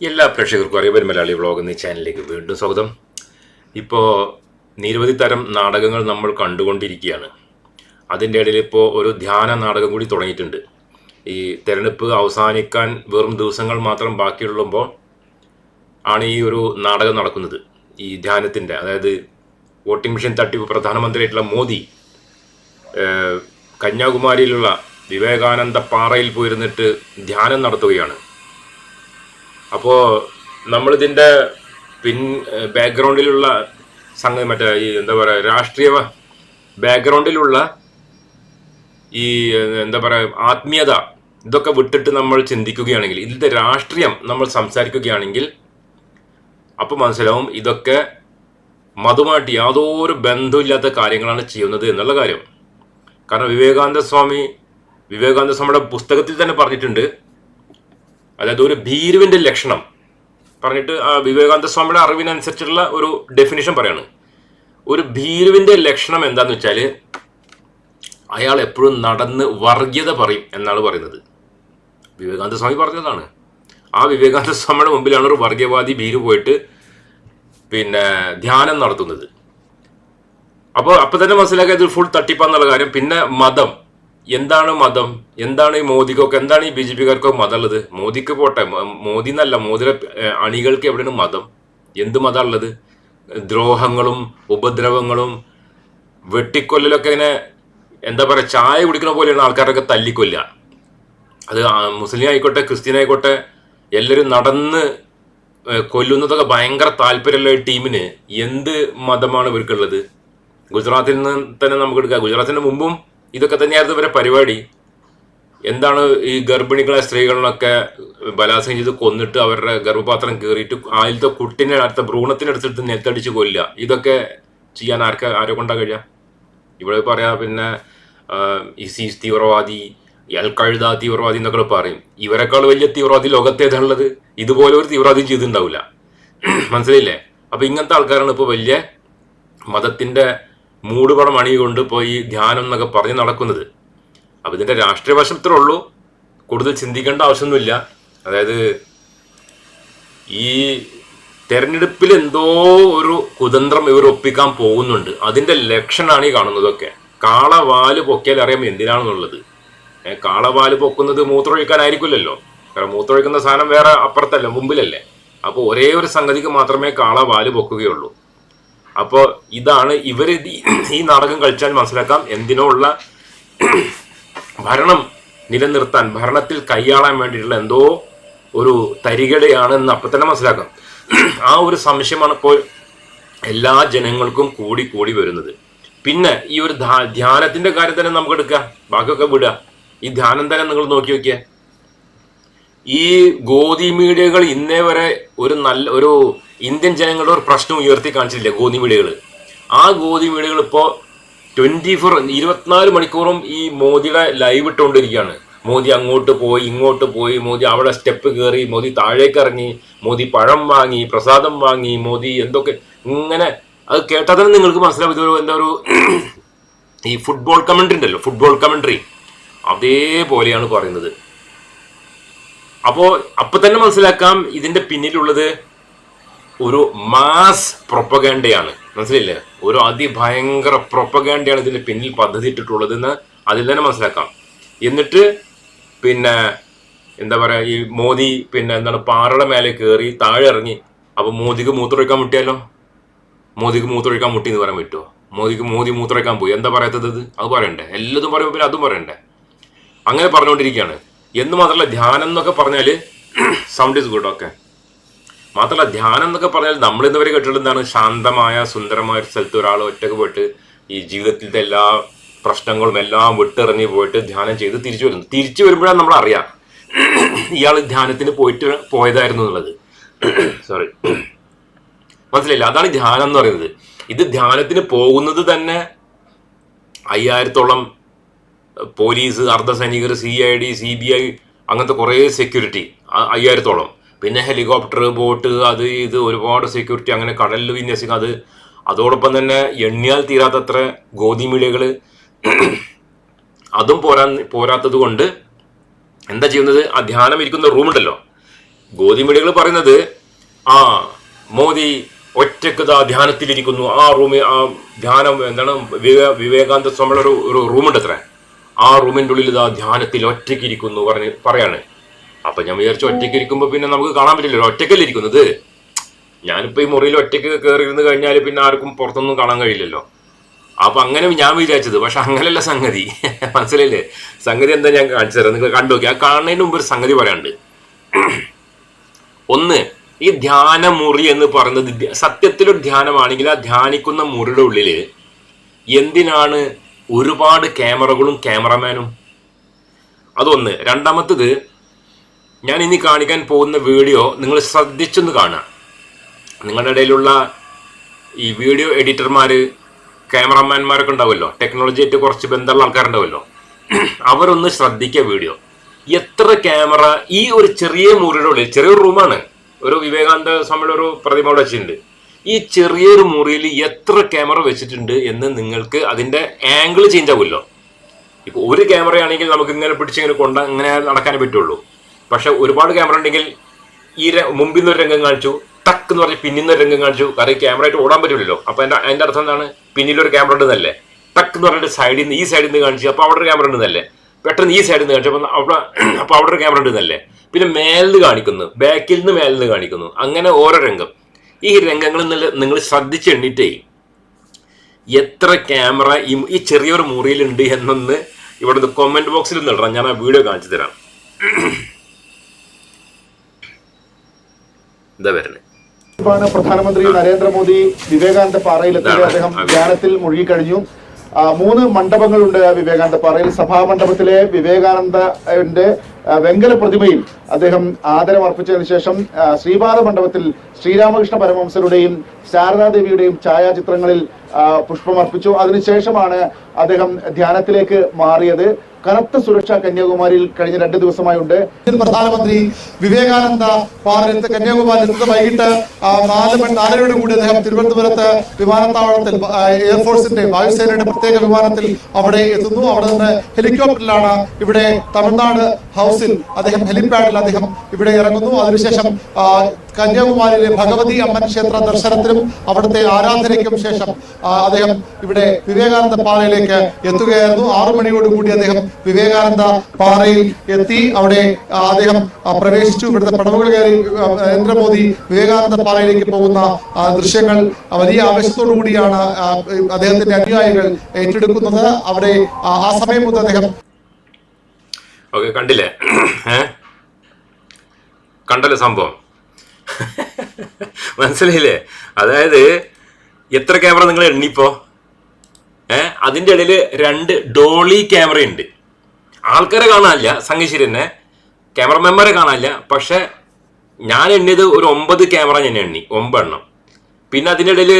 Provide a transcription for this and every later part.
എല്ലാ പ്രേക്ഷകർക്കും അറിയപ്പൻ മലയാളി വ്ളോഗ് എന്നീ ചാനലിലേക്ക് വീണ്ടും സ്വാഗതം. ഇപ്പോൾ നിരവധി തരം നാടകങ്ങൾ നമ്മൾ കണ്ടുകൊണ്ടിരിക്കുകയാണ്. അതിന്റെ ഇടയിൽ ഇപ്പോൾ ഒരു ധ്യാന നാടകം കൂടി തുടങ്ങിയിട്ടുണ്ട്. ഈ തിരഞ്ഞെടുപ്പ് അവസാനിക്കാൻ വെറും ദിവസങ്ങൾ മാത്രം ബാക്കിയുള്ളുമ്പോൾ ആണ് ഈ ഒരു നാടകം നടക്കുന്നത്. ഈ ധ്യാനത്തിന്റെ അതായത് വോട്ടിംഗ് മെഷീൻ തട്ടിപ്പ് പ്രധാനമന്ത്രിയായിട്ടുള്ള മോദി കന്യാകുമാരിയിലുള്ള വിവേകാനന്ദ പാറയിൽ പോയിരുന്നിട്ട് ധ്യാനം നടത്തുകയാണ്. അപ്പോൾ നമ്മളിതിന്റെ പിൻ ബാക്ക്ഗ്രൗണ്ടിലുള്ള സംഗതി മറ്റേ ഈ എന്താ പറയുക രാഷ്ട്രീയ ബാക്ക്ഗ്രൗണ്ടിലുള്ള ഈ എന്താ പറയുക ആത്മീയത ഇതൊക്കെ വിട്ടിട്ട് നമ്മൾ ചിന്തിക്കുകയാണെങ്കിൽ ഇതിന്റെ രാഷ്ട്രീയം നമ്മൾ സംസാരിക്കുകയാണെങ്കിൽ അപ്പോൾ മനസ്സിലാവും ഇതൊക്കെ മതുമായിട്ട് യാതൊരു ബന്ധമില്ലാത്ത കാര്യങ്ങളാണ് ചെയ്യുന്നത് എന്നുള്ള കാര്യം. കാരണം വിവേകാനന്ദ സ്വാമി വിവേകാനന്ദ സ്വാമിയുടെ പുസ്തകത്തിൽ തന്നെ പറഞ്ഞിട്ടുണ്ട് അതായത് ഒരു ഭീരുവിന്റെ ലക്ഷണം. പറഞ്ഞിട്ട് വിവേകാനന്ദ സ്വാമിയുടെ അറിവിനനുസരിച്ചുള്ള ഒരു ഡെഫിനിഷൻ പറയാണ്. ഒരു ഭീരുവിന്റെ ലക്ഷണം എന്താന്ന് വെച്ചാൽ അയാൾ എപ്പോഴും നടന്ന് വർഗീയത പറയും എന്നാണ് പറയുന്നത്. വിവേകാനന്ദ സ്വാമി പറഞ്ഞതാണ്. ആ വിവേകാനന്ദ സ്വാമിയുടെ മുമ്പിലാണ് ഒരു വർഗീയവാദി ഭീരു പോയിട്ട് പിന്നെ ധ്യാനം നടത്തുന്നത്. അപ്പോൾ അപ്പൊ തന്നെ മനസ്സിലാക്കിയത് ഫുൾ തട്ടിപ്പാന്നുള്ള കാര്യം. പിന്നെ മതം. എന്താണ് മതം? എന്താണ് ഈ മോദിക്കൊക്കെ എന്താണ് ഈ ബി ജെ പിക്കാർക്കൊക്കെ മതമുള്ളത്? മോദിക്ക് പോട്ടെ. മോദി എന്നല്ല മോദിയുടെ അണികൾക്ക് എവിടെയാണ് മതം? എന്ത് മതമുള്ളത്? ദ്രോഹങ്ങളും ഉപദ്രവങ്ങളും വെട്ടിക്കൊല്ലലൊക്കെ ഇങ്ങനെ എന്താ പറയുക ചായ കുടിക്കുന്ന പോലെയാണ് ആൾക്കാരൊക്കെ തല്ലിക്കൊല്ലുക. അത് മുസ്ലിം ആയിക്കോട്ടെ ക്രിസ്ത്യൻ ആയിക്കോട്ടെ എല്ലാവരും നടന്ന് കൊല്ലുന്നതൊക്കെ ഭയങ്കര താല്പര്യമുള്ള ഒരു ടീമിന് എന്ത് മതമാണ് ഇവർക്കുള്ളത്? ഗുജറാത്തിൽ നിന്ന് തന്നെ നമുക്ക് എടുക്കാം. ഗുജറാത്തിന് മുമ്പും ഇതൊക്കെ തന്നെയായിരുന്നു ഇവരെ പരിപാടി. എന്താണ് ഈ ഗർഭിണികളെ സ്ത്രീകളിലൊക്കെ ബലാത്സംഗം ചെയ്ത് കൊന്നിട്ട് അവരുടെ ഗർഭപാത്രം കീറിയിട്ട് ആദ്യത്തെ കുട്ടിനെ അടുത്ത ഭ്രൂണത്തിനടുത്തിട്ട് നെത്തടിച്ച് കൊല്ലുക. ഇതൊക്കെ ചെയ്യാൻ ആർക്ക് ആരെ കൊണ്ടാ കഴിയുക ഇവിടെ പറയാ പിന്നെ ഇസീസ് തീവ്രവാദി അൽക്കഴുത കഴുത തീവ്രവാദി എന്നൊക്കെ പറയും. ഇവരെക്കാൾ വലിയ തീവ്രവാദി ലോകത്തേതാണുള്ളത് ഇതുപോലെ ഒരു തീവ്രവാദി ചെയ്തിട്ടുണ്ടാവില്ല. മനസ്സിലായില്ലേ? അപ്പൊ ഇങ്ങനത്തെ ആൾക്കാരാണ് ഇപ്പോൾ വലിയ മതത്തിന്റെ മൂടുപടം അണികൊണ്ട് പോയി ധ്യാനം എന്നൊക്കെ പറഞ്ഞ് നടക്കുന്നത്. അപ്പം ഇതിന്റെ രാഷ്ട്രീയ വശത്തിലുള്ളൂ കൂടുതൽ ചിന്തിക്കേണ്ട ആവശ്യമൊന്നുമില്ല. അതായത് ഈ തെരഞ്ഞെടുപ്പിൽ എന്തോ ഒരു കുതന്ത്രം ഇവർ ഒപ്പിക്കാൻ പോകുന്നുണ്ട്. അതിന്റെ ലക്ഷണമാണ് ഈ കാണുന്നതൊക്കെ. കാളവാൽ പൊക്കിയാൽ അറിയാം എന്തിനാണെന്നുള്ളത്. കാളവാൽ പൊക്കുന്നത് മൂത്രമൊഴിക്കാനായിരിക്കില്ലല്ലോ. കാരണം മൂത്രമൊഴിക്കുന്ന സാധനം വേറെ അപ്പുറത്തല്ല മുമ്പിലല്ലേ. അപ്പോൾ ഒരേ ഒരു സംഗതിക്ക് മാത്രമേ കാളവാൽ പൊക്കുകയുള്ളൂ. അപ്പോൾ ഇതാണ് ഇവർ ഈ നാടകം കളിച്ചാൽ മനസ്സിലാക്കാം എന്തിനോ ഉള്ള ഭരണം നിലനിർത്താൻ ഭരണത്തിൽ കൈയാളാൻ വേണ്ടിയിട്ടുള്ള എന്തോ ഒരു തരികടയാണെന്ന് അപ്പം തന്നെ മനസ്സിലാക്കാം. ആ ഒരു സംശയമാണ് ഇപ്പോൾ എല്ലാ ജനങ്ങൾക്കും കൂടി കൂടി വരുന്നത്. പിന്നെ ഈ ഒരു ധ്യാനത്തിന്റെ കാര്യം തന്നെ നമുക്ക് എടുക്കുക ബാക്കിയൊക്കെ വിടുക ഈ ധ്യാനം തന്നെ നിങ്ങൾ നോക്കി നോക്കിയേ ഈ ഗോതി മീഡിയകൾ ഇന്നേ വരെ ഒരു നല്ല ഒരു ഇന്ത്യൻ ജനങ്ങളുടെ ഒരു പ്രശ്നം ഉയർത്തി കാണിച്ചില്ല ഗോതി വീടുകൾ ആ ഗോതി വീടുകൾ ഇപ്പോൾ ട്വന്റി ഫോർ ഇരുപത്തിനാല് മണിക്കൂറും ഈ മോദിയുടെ ലൈവ് ഇട്ടുകൊണ്ടിരിക്കുകയാണ്. മോദി അങ്ങോട്ട് പോയി ഇങ്ങോട്ട് പോയി മോദി അവിടെ സ്റ്റെപ്പ് കയറി മോദി താഴേക്ക് ഇറങ്ങി മോദി പഴം വാങ്ങി പ്രസാദം വാങ്ങി മോദി എന്തൊക്കെ ഇങ്ങനെ അത് കേട്ടാൽ തന്നെ നിങ്ങൾക്ക് മനസ്സിലാവും. ഇതൊരു എന്താ ഒരു ഈ ഫുട്ബോൾ കമൻട്രി ഉണ്ടല്ലോ ഫുട്ബോൾ കമൻട്രി അതേപോലെയാണ് പറയുന്നത്. അപ്പോൾ അപ്പം തന്നെ മനസ്സിലാക്കാം ഇതിന്റെ പിന്നിലുള്ളത് ഒരു മാസ് പ്രൊപ്പഗാൻഡയാണ് മനസ്സിലില്ലേ? ഒരു അതിഭയങ്കര പ്രൊപ്പഗാൻഡയാണ് ഇതിന്റെ പിന്നിൽ പദ്ധതി ഇട്ടിട്ടുള്ളതെന്ന് അതിൽ തന്നെ മനസ്സിലാക്കാം. എന്നിട്ട് പിന്നെ എന്താ പറയാ ഈ മോദി പിന്നെ എന്താണ് പാറയുടെ മേലെ കയറി താഴെ ഇറങ്ങി. അപ്പൊ മോദിക്ക് മൂത്രമൊഴിക്കാൻ മുട്ടിയാലോ? മോദിക്ക് മൂത്രമൊഴിക്കാൻ മുട്ടി എന്ന് പറയാൻ പറ്റുമോ മോദിക്ക് മോദി മൂത്രമൊഴിക്കാൻ പോയി. എന്താ പറയാത്തത്? അത് പറയണ്ടേ? എല്ലാതും പറയുമ്പോൾ പിന്നെ അതും പറയണ്ടേ? അങ്ങനെ പറഞ്ഞുകൊണ്ടിരിക്കുകയാണ്. എന്ന് മാത്രമല്ല ധ്യാനം എന്നൊക്കെ പറഞ്ഞാൽ സൗണ്ട് ഇസ് ഗുഡ് ഓക്കെ മാത്രമല്ല ധ്യാനം എന്നൊക്കെ പറഞ്ഞാൽ നമ്മൾ ഇന്നുവരെ കേട്ടിട്ടുള്ള എന്താണ്? ശാന്തമായ സുന്ദരമായ ഒരു സ്ഥലത്ത് ഒരാൾ ഒറ്റയ്ക്ക് പോയിട്ട് ഈ ജീവിതത്തിലത്തെ എല്ലാ പ്രശ്നങ്ങളും എല്ലാം വിട്ടിറങ്ങി പോയിട്ട് ധ്യാനം ചെയ്ത് തിരിച്ചു വരുന്നു. തിരിച്ചു വരുമ്പോഴാണ് നമ്മൾ അറിയാം ഇയാൾ ധ്യാനത്തിന് പോയിട്ട് പോയതായിരുന്നു എന്നുള്ളത്. സോറി മനസ്സിലായില്ല? അതാണ് ധ്യാനം എന്ന് പറയുന്നത്. ഇത് ധ്യാനത്തിന് പോകുന്നത് തന്നെ അയ്യായിരത്തോളം police അർദ്ധസൈനികർ C I D C B I അങ്ങനത്തെ കുറേ സെക്യൂരിറ്റി അയ്യായിരത്തോളം. പിന്നെ ഹെലികോപ്റ്റർ ബോട്ട് അത് ഇത് ഒരുപാട് സെക്യൂരിറ്റി അങ്ങനെ കടലിൽ വിന്യസിക്കുക അത്. അതോടൊപ്പം തന്നെ എണ്ണിയാൽ തീരാത്തത്ര ഗോതി മീഡിയകൾ അതും പോരാ പോരാത്തത് കൊണ്ട് എന്താ ചെയ്യുന്നത്? ആ ധ്യാനം ഇരിക്കുന്ന റൂമുണ്ടല്ലോ ഗോതിമീഡിയകൾ പറയുന്നത് ആ മോദി ഒറ്റയ്ക്ക് ധ്യാനത്തിലിരിക്കുന്നു. ആ റൂമിൽ ആ ധ്യാനം എന്താണ്? വിവേ വിവേകാനന്ദ സ്വാമിയുടെ ഒരു റൂമുണ്ട് അത്ര ആ റൂമിന്റെ ഉള്ളിൽ ഇതാ ധ്യാനത്തിൽ ഒറ്റയ്ക്ക് ഇരിക്കുന്നു പറഞ്ഞ് പറയാണ്. അപ്പൊ ഞാൻ വിചാരിച്ചു ഒറ്റയ്ക്ക് ഇരിക്കുമ്പോ പിന്നെ നമുക്ക് കാണാൻ പറ്റില്ലല്ലോ. ഒറ്റയ്ക്കല്ലേ ഇരിക്കുന്നത്? ഞാനിപ്പോ ഈ മുറിയിൽ ഒറ്റയ്ക്ക് കയറി ഇരുന്ന് കഴിഞ്ഞാൽ പിന്നെ ആർക്കും പുറത്തൊന്നും കാണാൻ കഴിയില്ലല്ലോ. അപ്പൊ അങ്ങനെ ഞാൻ വിചാരിച്ചത്. പക്ഷെ അങ്ങനെയല്ല സംഗതി. മനസ്സിലായില്ലേ? സംഗതി എന്താ ഞാൻ കാണിച്ചു തരാം. നിങ്ങൾ കണ്ടു നോക്കി ആ കാണുന്നതിന് മുമ്പ് ഒരു സംഗതി പറയാണ്ട് ഒന്ന് ഈ ധ്യാന മുറി എന്ന് പറയുന്നത് സത്യത്തിലൊരു ധ്യാനമാണെങ്കിൽ ആ ധ്യാനിക്കുന്ന മുറിയുടെ ഉള്ളിൽ എന്തിനാണ് ഒരുപാട് ക്യാമറകളും ക്യാമറമാനും? അതൊന്ന്. രണ്ടാമത്തത് ഞാൻ ഇനി കാണിക്കാൻ പോകുന്ന വീഡിയോ നിങ്ങൾ ശ്രദ്ധിച്ചൊന്ന് കാണുക. നിങ്ങളുടെ ഇടയിലുള്ള ഈ വീഡിയോ എഡിറ്റർമാർ ക്യാമറമാൻമാരൊക്കെ ഉണ്ടാവുമല്ലോ? ടെക്നോളജി ആയിട്ട് കുറച്ച് ബന്ധമുള്ള ആൾക്കാരുണ്ടാവുമല്ലോ? അവരൊന്ന് ശ്രദ്ധിക്കുക വീഡിയോ. എത്ര ക്യാമറ ഈ ഒരു ചെറിയ മുറിയുടെ ഉള്ളിൽ ചെറിയൊരു റൂമാണ്. ഒരു വിവേകാനന്ദ സ്വാമിയുടെ ഒരു പ്രതിമ അവിടെ വെച്ചിട്ടുണ്ട്. ഈ ചെറിയൊരു മുറിയിൽ എത്ര ക്യാമറ വെച്ചിട്ടുണ്ട് എന്ന് നിങ്ങൾക്ക് അതിന്റെ ആംഗിൾ ചേഞ്ച് ആവുമല്ലോ? ഇപ്പൊ ഒരു ക്യാമറയാണെങ്കിൽ നമുക്ക് ഇങ്ങനെ പിടിച്ചിങ്ങനെ കൊണ്ട ഇങ്ങനെ നടക്കാനേ പറ്റുള്ളൂ. പക്ഷെ ഒരുപാട് ക്യാമറ ഉണ്ടെങ്കിൽ ഈ മുമ്പിൽ നിന്ന് ഒരു രംഗം കാണിച്ചു ടക്ക് എന്ന് പറഞ്ഞ് പിന്നിൽ നിന്ന് രംഗം കാണിച്ചു. കാരണം ക്യാമറ ആയിട്ട് ഓടാൻ പറ്റില്ലല്ലോ അപ്പോൾ എന്റെ അതിന്റെ അർത്ഥം എന്താണ്? പിന്നിലൊരു ക്യാമറ ഉണ്ടെന്നല്ലേ? ടക്ക് എന്ന് പറഞ്ഞിട്ട് സൈഡിൽ നിന്ന് ഈ സൈഡിൽ നിന്ന് കാണിച്ചു. അപ്പോൾ അവിടെ ഒരു ക്യാമറ ഉണ്ടെന്നല്ലേ? പെട്ടെന്ന് ഈ സൈഡിൽ നിന്ന് കാണിച്ചു. അപ്പൊ അവിടെ അപ്പൊ അവിടെ ഒരു ക്യാമറ ഉണ്ടെന്നല്ലേ? പിന്നെ മേലിൽ കാണിക്കുന്നു. ബാക്കിൽ നിന്ന് മേലിൽ നിന്ന് കാണിക്കുന്നു. അങ്ങനെ ഓരോ രംഗം. ഈ രംഗങ്ങൾ നിങ്ങൾ ശ്രദ്ധിച്ചെണ്ണിട്ടേ എത്ര ക്യാമറ ഈ ഈ ചെറിയൊരു മുറിയിലുണ്ട് എന്നൊന്ന് ഇവിടെ കമന്റ് ബോക്സിൽ നിന്നിടാം ഞാൻ ആ വീഡിയോ കാണിച്ചു തരാം. എന്താ വരുന്നത് പ്രധാനമന്ത്രി നരേന്ദ്രമോദി വിവേകാനന്ദ പാറയിലെത്തി അദ്ദേഹം ധ്യാനത്തിൽ മുഴുകിക്കഴിഞ്ഞു. മൂന്ന് മണ്ഡപങ്ങളുണ്ട് വിവേകാനന്ദ പാറയിൽ. സഭാമണ്ഡപത്തിലെ വിവേകാനന്ദന്റെ വെങ്കല പ്രതിമയിൽ അദ്ദേഹം ആദരമർപ്പിച്ചതിന് ശേഷം ശ്രീപാദ മണ്ഡപത്തിൽ ശ്രീരാമകൃഷ്ണ പരമഹംസരുടെയും ശാരദാദേവിയുടെയും ഛായാചിത്രങ്ങളിൽ പുഷ്പമർപ്പിച്ചു. അതിനുശേഷമാണ് അദ്ദേഹം ധ്യാനത്തിലേക്ക് മാറിയത്. കനത്ത സുരക്ഷ കന്യാകുമാരിയിൽ കഴിഞ്ഞ രണ്ട് ദിവസമായുണ്ട്. പ്രധാനമന്ത്രി വിവേകാനന്ദ പാർലത്ത് കന്യാകുമാരി വൈകിട്ട് നാല് നാലരയോട് കൂടി അദ്ദേഹം തിരുവനന്തപുരത്ത് വിമാനത്താവളത്തിൽ എയർഫോഴ്സിന്റെ വായുസേനയുടെ പ്രത്യേക വിമാനത്തിൽ അവിടെ എത്തുന്നു. അവിടെ നിന്ന് ഹെലികോപ്റ്ററിലാണ് ഇവിടെ തമിഴ്നാട് ഹൗസിൽ അദ്ദേഹം ഹെലിപാഡിൽ അദ്ദേഹം ഇവിടെ ഇറങ്ങുന്നു. അതിനുശേഷം കന്യാകുമാരിയിലെ ഭഗവതി അമ്മൻ ക്ഷേത്ര ദർശനത്തിനും അവിടുത്തെ ആരാധനയ്ക്കും ശേഷം അദ്ദേഹം ഇവിടെ വിവേകാനന്ദ പാറയിലേക്ക് എത്തുകയായിരുന്നു. ആറു മണിയോടുകൂടി അദ്ദേഹം വിവേകാനന്ദ പാറയിൽ എത്തി. അവിടെ അദ്ദേഹം പ്രവേശിച്ചു. ഇവിടുത്തെ പടവുകൾ കയറി നരേന്ദ്രമോദി വിവേകാനന്ദ പാറയിലേക്ക് പോകുന്ന ദൃശ്യങ്ങൾ വലിയ ആവേശത്തോടു കൂടിയാണ് അദ്ദേഹത്തിന്റെ അനുയായികൾ ഏറ്റെടുക്കുന്നത്. അവിടെ ആ, സമയം മുതൽ അദ്ദേഹം കണ്ടല്ലേ? കണ്ടല്ലോ സംഭവം. മനസ്സിലായില്ലേ? അതായത് എത്ര ക്യാമറ നിങ്ങൾ എണ്ണിപ്പോ ഏ അതിന്റെ ഇടയിൽ രണ്ട് ഡോളി ക്യാമറ ഉണ്ട്. ആൾക്കാരെ കാണാനില്ല സംഘശ്ശേരി ശരി തന്നെ. കാണാനില്ല പക്ഷെ ഞാൻ എണ്ണിയത് ഒരു ഒമ്പത് ക്യാമറ ഞാൻ എണ്ണി ഒമ്പെണ്ണം പിന്നെ അതിന്റെ ഇടയിൽ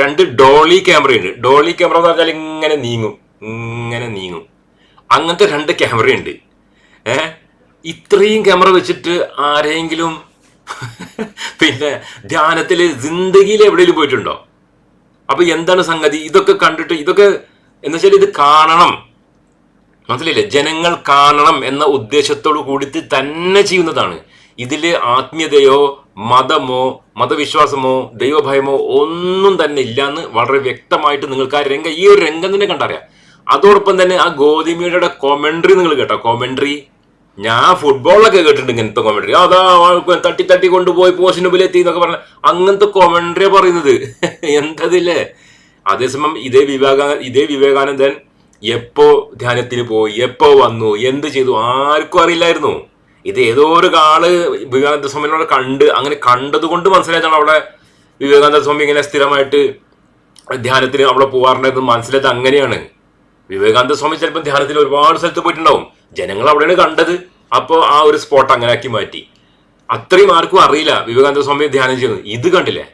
രണ്ട് ഡോളി ക്യാമറ ഉണ്ട്. ഡോളി ക്യാമറ എന്ന് പറഞ്ഞാൽ ഇങ്ങനെ നീങ്ങും ഇങ്ങനെ നീങ്ങും. അങ്ങനത്തെ രണ്ട് ക്യാമറ ഉണ്ട്. ഏ ഇത്രയും ക്യാമറ വെച്ചിട്ട് ആരെങ്കിലും പിന്നെ ധ്യാനത്തിൽ ജിന്ദഗിയിൽ എവിടെയെങ്കിലും പോയിട്ടുണ്ടോ? അപ്പൊ എന്താണ് സംഗതി? ഇതൊക്കെ കണ്ടിട്ട് ഇതൊക്കെ എന്ന് വെച്ചാൽ ഇത് കാണണം. മനസ്സിലായില്ലേ? ജനങ്ങൾ കാണണം എന്ന ഉദ്ദേശത്തോട് കൂടി തന്നെ ചെയ്യുന്നതാണ്. ഇതിൽ ആത്മീയതയോ മതമോ മതവിശ്വാസമോ ദൈവഭയമോ ഒന്നും തന്നെ ഇല്ല എന്ന് വളരെ വ്യക്തമായിട്ട് നിങ്ങൾക്ക് ആ രംഗം ഈ ഒരു രംഗം തന്നെ കണ്ടറിയാം. അതോടൊപ്പം തന്നെ ആ ഗോതിമയുടെ കോമെൻട്രി നിങ്ങൾ കേട്ടോ. കോമെൻട്രി ഞാൻ ഫുട്ബോളിലൊക്കെ കേട്ടിട്ടുണ്ട് ഇങ്ങനത്തെ കോമൻട്രി അതാ തട്ടി തട്ടി കൊണ്ടുപോയി പോസ്റ്റിന് മുമ്പിൽ എത്തി എന്നൊക്കെ പറഞ്ഞ അങ്ങനത്തെ കോമെൻട്രിയാ പറയുന്നത്. എന്തതില്ലേ അതേസമയം ഇതേ വിവേകാ ഇതേ വിവേകാനന്ദൻ എപ്പോ ധ്യാനത്തിന് പോയി എപ്പോ വന്നു എന്ത് ചെയ്തു ആർക്കും അറിയില്ലായിരുന്നു. ഇത് ഏതോ ഒരു ആൾ വിവേകാനന്ദ സ്വാമിനോട് കണ്ട് അങ്ങനെ കണ്ടത് കൊണ്ട് മനസ്സിലായതാണ് അവിടെ വിവേകാനന്ദ സ്വാമി ഇങ്ങനെ സ്ഥിരമായിട്ട് ധ്യാനത്തിന് അവിടെ പോവാറുണ്ടായിരുന്നു. മനസ്സിലായത് അങ്ങനെയാണ്. വിവേകാനന്ദ സ്വാമി ചിലപ്പോൾ ധ്യാനത്തിൽ ഒരുപാട് സ്ഥലത്ത് പോയിട്ടുണ്ടാവും. ജനങ്ങൾ അവിടെയാണ് കണ്ടത്. അപ്പോൾ ആ ഒരു സ്പോട്ട് അങ്ങനെ ആക്കി മാറ്റി. അത്രയും ആർക്കും അറിയില്ല. വിവേകാനന്ദ സ്വാമി ധ്യാനം ചെയ്യുന്നത്. ഇത് കണ്ടില്ലേ?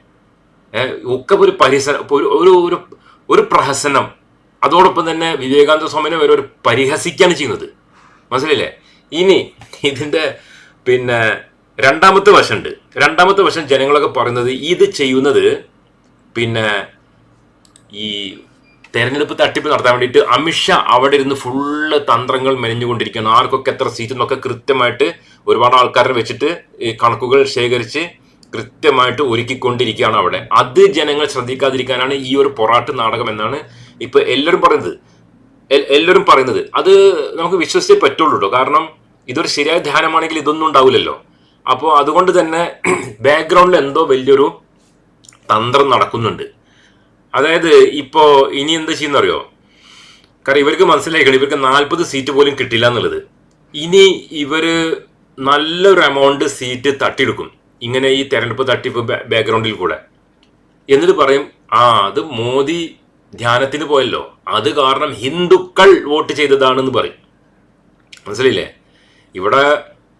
ഒക്കെ ഒരു പരിസരം ഒരു ഒരു ഒരു പ്രഹസനം. അതോടൊപ്പം തന്നെ വിവേകാനന്ദ സ്വാമിനെ ഒരു പരിഹസിക്കാണ് ചെയ്യുന്നത്. മനസ്സിലില്ലേ ഇനി ഇതിന്റെ പിന്നെ രണ്ടാമത്തെ വശമുണ്ട്. രണ്ടാമത്തെ വശം ജനങ്ങളൊക്കെ പറയുന്നത് ഇത് ചെയ്യുന്നത് പിന്നെ ഈ തെരഞ്ഞെടുപ്പ് തട്ടിപ്പ് നടത്താൻ വേണ്ടിയിട്ട് അമിത്ഷാ അവിടെ ഇരുന്ന് ഫുള്ള് തന്ത്രങ്ങൾ മെനഞ്ഞുകൊണ്ടിരിക്കുകയാണ്. ആർക്കൊക്കെ എത്ര സീറ്റ് എന്നൊക്കെ കൃത്യമായിട്ട് ഒരുപാട് ആൾക്കാരെ വെച്ചിട്ട് ഈ കണക്കുകൾ ശേഖരിച്ച് കൃത്യമായിട്ട് ഒരുക്കിക്കൊണ്ടിരിക്കുകയാണ് അവിടെ. അത് ജനങ്ങൾ ശ്രദ്ധിക്കാതിരിക്കാനാണ് ഈ ഒരു പൊറാട്ട് നാടകം എന്നാണ് ഇപ്പൊ എല്ലാവരും പറയുന്നത്. എല്ലാവരും പറയുന്നത്. അത് നമുക്ക് വിശ്വസിച്ചേ പറ്റുള്ളൂ കാരണം ഇതൊരു ശരിയായ ധ്യാനമാണെങ്കിൽ ഇതൊന്നും ഉണ്ടാവില്ലല്ലോ. അപ്പോൾ അതുകൊണ്ട് തന്നെ ബാക്ക്ഗ്രൗണ്ടിൽ എന്തോ വലിയൊരു തന്ത്രം നടക്കുന്നുണ്ട്. അതായത് ഇപ്പോൾ ഇനി എന്താ ചെയ്യുന്നറിയോ? കാരണം ഇവർക്ക് മനസ്സിലായിക്കണം ഇവർക്ക് നാൽപ്പത് സീറ്റ് പോലും കിട്ടില്ല എന്നുള്ളത്. ഇനി ഇവർ നല്ലൊരു എമൗണ്ട് സീറ്റ് തട്ടിയെടുക്കും. ഇങ്ങനെ ഈ തെരഞ്ഞെടുപ്പ് തട്ടിപ്പ് ബാക്ക്ഗ്രൗണ്ടിൽ കൂടെ. എന്നിട്ട് പറയും ആ അത് മോദി ധ്യാനത്തിന് പോയല്ലോ. അത് കാരണം ഹിന്ദുക്കൾ വോട്ട് ചെയ്തതാണെന്ന് പറയും. മനസ്സിലില്ലേ ഇവിടെ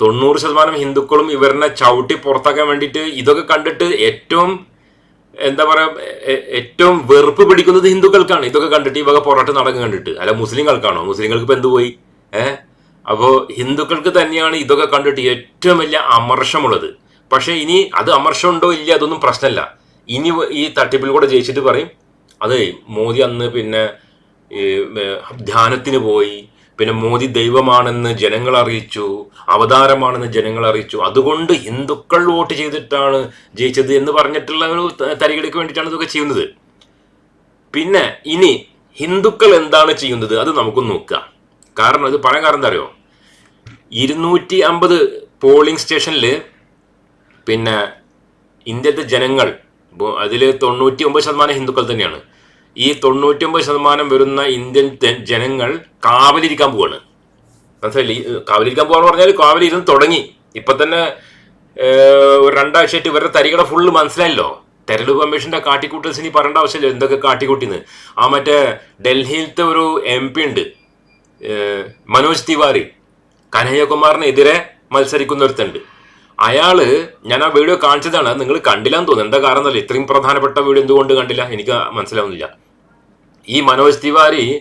തൊണ്ണൂറ് ശതമാനം ഹിന്ദുക്കളും ഇവരെ ചവിട്ടി പുറത്താക്കാൻ വേണ്ടിയിട്ട് ഇതൊക്കെ കണ്ടിട്ട് ഏറ്റവും എന്താ പറയാ ഏറ്റവും വെറുപ്പ് പിടിക്കുന്നത് ഹിന്ദുക്കൾക്കാണ്. ഇതൊക്കെ കണ്ടിട്ട് ഈ വക പൊറോട്ട കണ്ടിട്ട്. അല്ല മുസ്ലിങ്ങൾക്കാണോ? മുസ്ലിങ്ങൾക്ക് ഇപ്പൊ എന്ത് പോയി? ഏഹ് അപ്പോ ഹിന്ദുക്കൾക്ക് തന്നെയാണ് ഇതൊക്കെ കണ്ടിട്ട് ഏറ്റവും വലിയ അമർഷമുള്ളത്. പക്ഷെ ഇനി അത് അമർഷം ഉണ്ടോ ഇല്ല അതൊന്നും പ്രശ്നമല്ല ഇനി ഈ തട്ടിപ്പിൽ കൂടെ ജയിച്ചിട്ട് പറയും അതെ മോദി അന്ന് പിന്നെ ധ്യാനത്തിന് പോയി പിന്നെ മോദി ദൈവമാണെന്ന് ജനങ്ങൾ അറിയിച്ചു അവതാരമാണെന്ന് ജനങ്ങൾ അറിയിച്ചു. അതുകൊണ്ട് ഹിന്ദുക്കൾ വോട്ട് ചെയ്തിട്ടാണ് ജയിച്ചത് എന്ന് പറഞ്ഞിട്ടുള്ള ഒരു ത- തരികിടയ്ക്ക് വേണ്ടിയിട്ടാണ് ഇതൊക്കെ ചെയ്യുന്നത്. പിന്നെ ഇനി ഹിന്ദുക്കൾ എന്താണ് ചെയ്യുന്നത്? അത് നമുക്ക് നോക്കാം. കാരണം ഇത് പറയാൻ കാരണം എന്താ അറിയോ ഇരുന്നൂറ്റി അമ്പത് പോളിംഗ് സ്റ്റേഷനിൽ പിന്നെ ഇന്ത്യത്തെ ജനങ്ങൾ അതിൽ തൊണ്ണൂറ്റി ഒമ്പത് ശതമാനം ഹിന്ദുക്കൾ തന്നെയാണ്. ഈ തൊണ്ണൂറ്റി ഒമ്പത് ശതമാനം വരുന്ന ഇന്ത്യൻ ജനങ്ങൾ കാവലിരിക്കാൻ പോവാണ്. മനസ്സിലായി കാവലിരിക്കാൻ പോവാന്ന് പറഞ്ഞാൽ കാവലിരുന്ന് തുടങ്ങി. ഇപ്പൊ തന്നെ ഒരു രണ്ടാഴ്ചയായിട്ട് ഇവരുടെ തരികളെ ഫുള്ള് മനസ്സിലായല്ലോ. തെരഞ്ഞെടുപ്പ് കമ്മീഷന്റെ കാട്ടിക്കൂട്ടൽസ് ഇനി പറയേണ്ട ആവശ്യമില്ല. എന്തൊക്കെ കാട്ടിക്കൂട്ടിന്ന്. ആ മറ്റേ ഡൽഹിയിലത്തെ ഒരു എം പി ഉണ്ട്. മനോജ് തിവാരി. കനയ്യകുമാറിനെതിരെ മത്സരിക്കുന്ന ഒരുത്തുണ്ട് അയാൾ ഞാൻ ആ വീഡിയോ കാണിച്ചതാണ്. നിങ്ങൾ കണ്ടില്ലാന്ന് തോന്നുന്നു. എന്താ കാരണം എന്നല്ല ഇത്രയും പ്രധാനപ്പെട്ട വീഡിയോ എന്തുകൊണ്ട് കണ്ടില്ല? എനിക്ക് മനസ്സിലാവുന്നില്ല. ഈ മനോജ് തിവാരി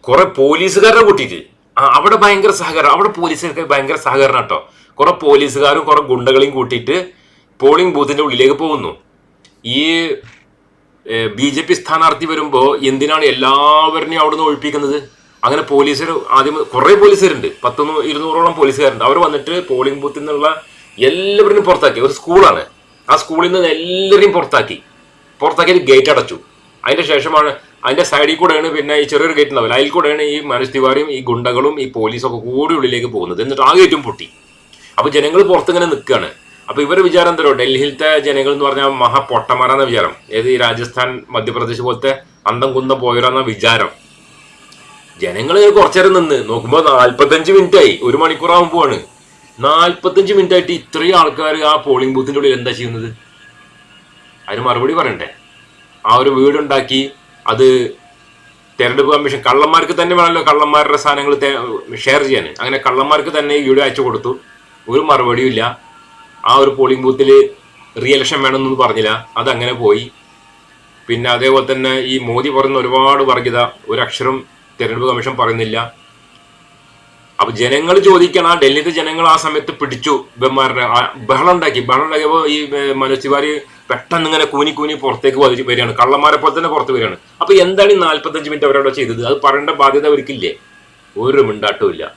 കുറെ പോലീസുകാരെ കൂട്ടിയിട്ട്. അവിടെ ഭയങ്കര സഹകരണം. അവിടെ പോലീസുകാർക്ക് ഭയങ്കര സഹകരണം കേട്ടോ. കുറെ പോലീസുകാരും കുറെ ഗുണ്ടകളെയും കൂട്ടിയിട്ട് പോളിംഗ് ബൂത്തിന്റെ ഉള്ളിലേക്ക് പോകുന്നു. ഈ ബി ജെ പി സ്ഥാനാർത്ഥി വരുമ്പോൾ എന്തിനാണ് എല്ലാവരുടെയും അവിടെ നിന്ന് ഒഴിപ്പിക്കുന്നത്? അങ്ങനെ പോലീസുകാർ ആദ്യം കുറേ പോലീസുകാരുണ്ട്. പത്തൊന്ന് ഇരുന്നൂറോളം പോലീസുകാരുണ്ട്. അവർ വന്നിട്ട് പോളിംഗ് ബൂത്തിൽ നിന്നുള്ള എല്ലാവരും പുറത്താക്കി. ഒരു സ്കൂളാണ്. ആ സ്കൂളിൽ നിന്ന് എല്ലാവരെയും പുറത്താക്കി. പുറത്താക്കി ഗേറ്റ് അടച്ചു. അതിന്റെ ശേഷമാണ് അതിന്റെ സൈഡിൽ കൂടെയാണ് പിന്നെ ഈ ചെറിയൊരു ഗേറ്റ് ഉണ്ടാവില്ല അതിൽ കൂടെയാണ് ഈ മനോജ് തിവാരിയും ഈ ഗുണ്ടകളും ഈ പോലീസും ഒക്കെ കൂടി ഉള്ളിലേക്ക് പോകുന്നത്. എന്നിട്ട് ആ ഗേറ്റും പൊട്ടി. അപ്പൊ ജനങ്ങൾ പുറത്തിങ്ങനെ നിൽക്കുകയാണ്. അപ്പൊ ഇവരുടെ വിചാരം എന്തോ ഡൽഹിയിലത്തെ ജനങ്ങൾ എന്ന് പറഞ്ഞാൽ മഹാ പൊട്ടന്മാരാന്ന വിചാരം. ഏത് ഈ രാജസ്ഥാൻ മധ്യപ്രദേശ് പോലത്തെ അന്തം കുന്തം പോയവരാന്ന വിചാരം. ജനങ്ങൾ കുറച്ചേരം നിന്ന്. നോക്കുമ്പോൾ നാല്പത്തഞ്ച് മിനിറ്റ് ആയി. ഒരു മണിക്കൂറാകുമ്പോഴാണ് പോവാണ്. നാല്പത്തഞ്ച് മിനിറ്റ് ആയിട്ട് ഇത്രയും ആൾക്കാർ ആ പോളിംഗ് ബൂത്തിന്റെ ഉള്ളിൽ എന്താ ചെയ്യുന്നത്? അതിന് മറുപടി പറയണ്ടേ? ആ ഒരു വീടുണ്ടാക്കി അത് തെരഞ്ഞെടുപ്പ് കമ്മീഷൻ കള്ളന്മാർക്ക് തന്നെ വേണമല്ലോ കള്ളന്മാരുടെ സാധനങ്ങൾ ഷെയർ ചെയ്യാൻ. അങ്ങനെ കള്ളന്മാർക്ക് തന്നെ ഈ വീഡിയോ അയച്ചു കൊടുത്തു. ഒരു മറുപടിയും ഇല്ല. ആ ഒരു പോളിംഗ് ബൂത്തിൽ റിയലക്ഷൻ വേണമെന്നൊന്നും പറഞ്ഞില്ല. അതങ്ങനെ പോയി. പിന്നെ അതേപോലെ തന്നെ ഈ മോദി പറയുന്ന ഒരുപാട് വർഗീയത ഒരു അക്ഷരം തെരഞ്ഞെടുപ്പ് കമ്മീഷൻ പറയുന്നില്ല. അപ്പൊ ജനങ്ങൾ ചോദിക്കണം. ആ ഡൽഹിയിലെ ജനങ്ങൾ ആ സമയത്ത് പിടിച്ചു. ബഹളം ഉണ്ടാക്കി. ബഹളം ഉണ്ടാക്കിയപ്പോ ഈ മനോജ് തിവാരി പെട്ടെന്ന് ഇങ്ങനെ കൂനി കൂനി പുറത്തേക്ക് വരി- വരികയാണ്. കള്ളന്മാരെ പോലെ തന്നെ പുറത്ത് വരികയാണ്. അപ്പൊ എന്താണ് ഈ നാല്പത്തഞ്ച് മിനിറ്റ് അവരവിടെ ചെയ്തത്? അത് പറയേണ്ട ബാധ്യത അവർക്കില്ലേ? ഒരു മിണ്ടാട്ടവും ഇല്ല.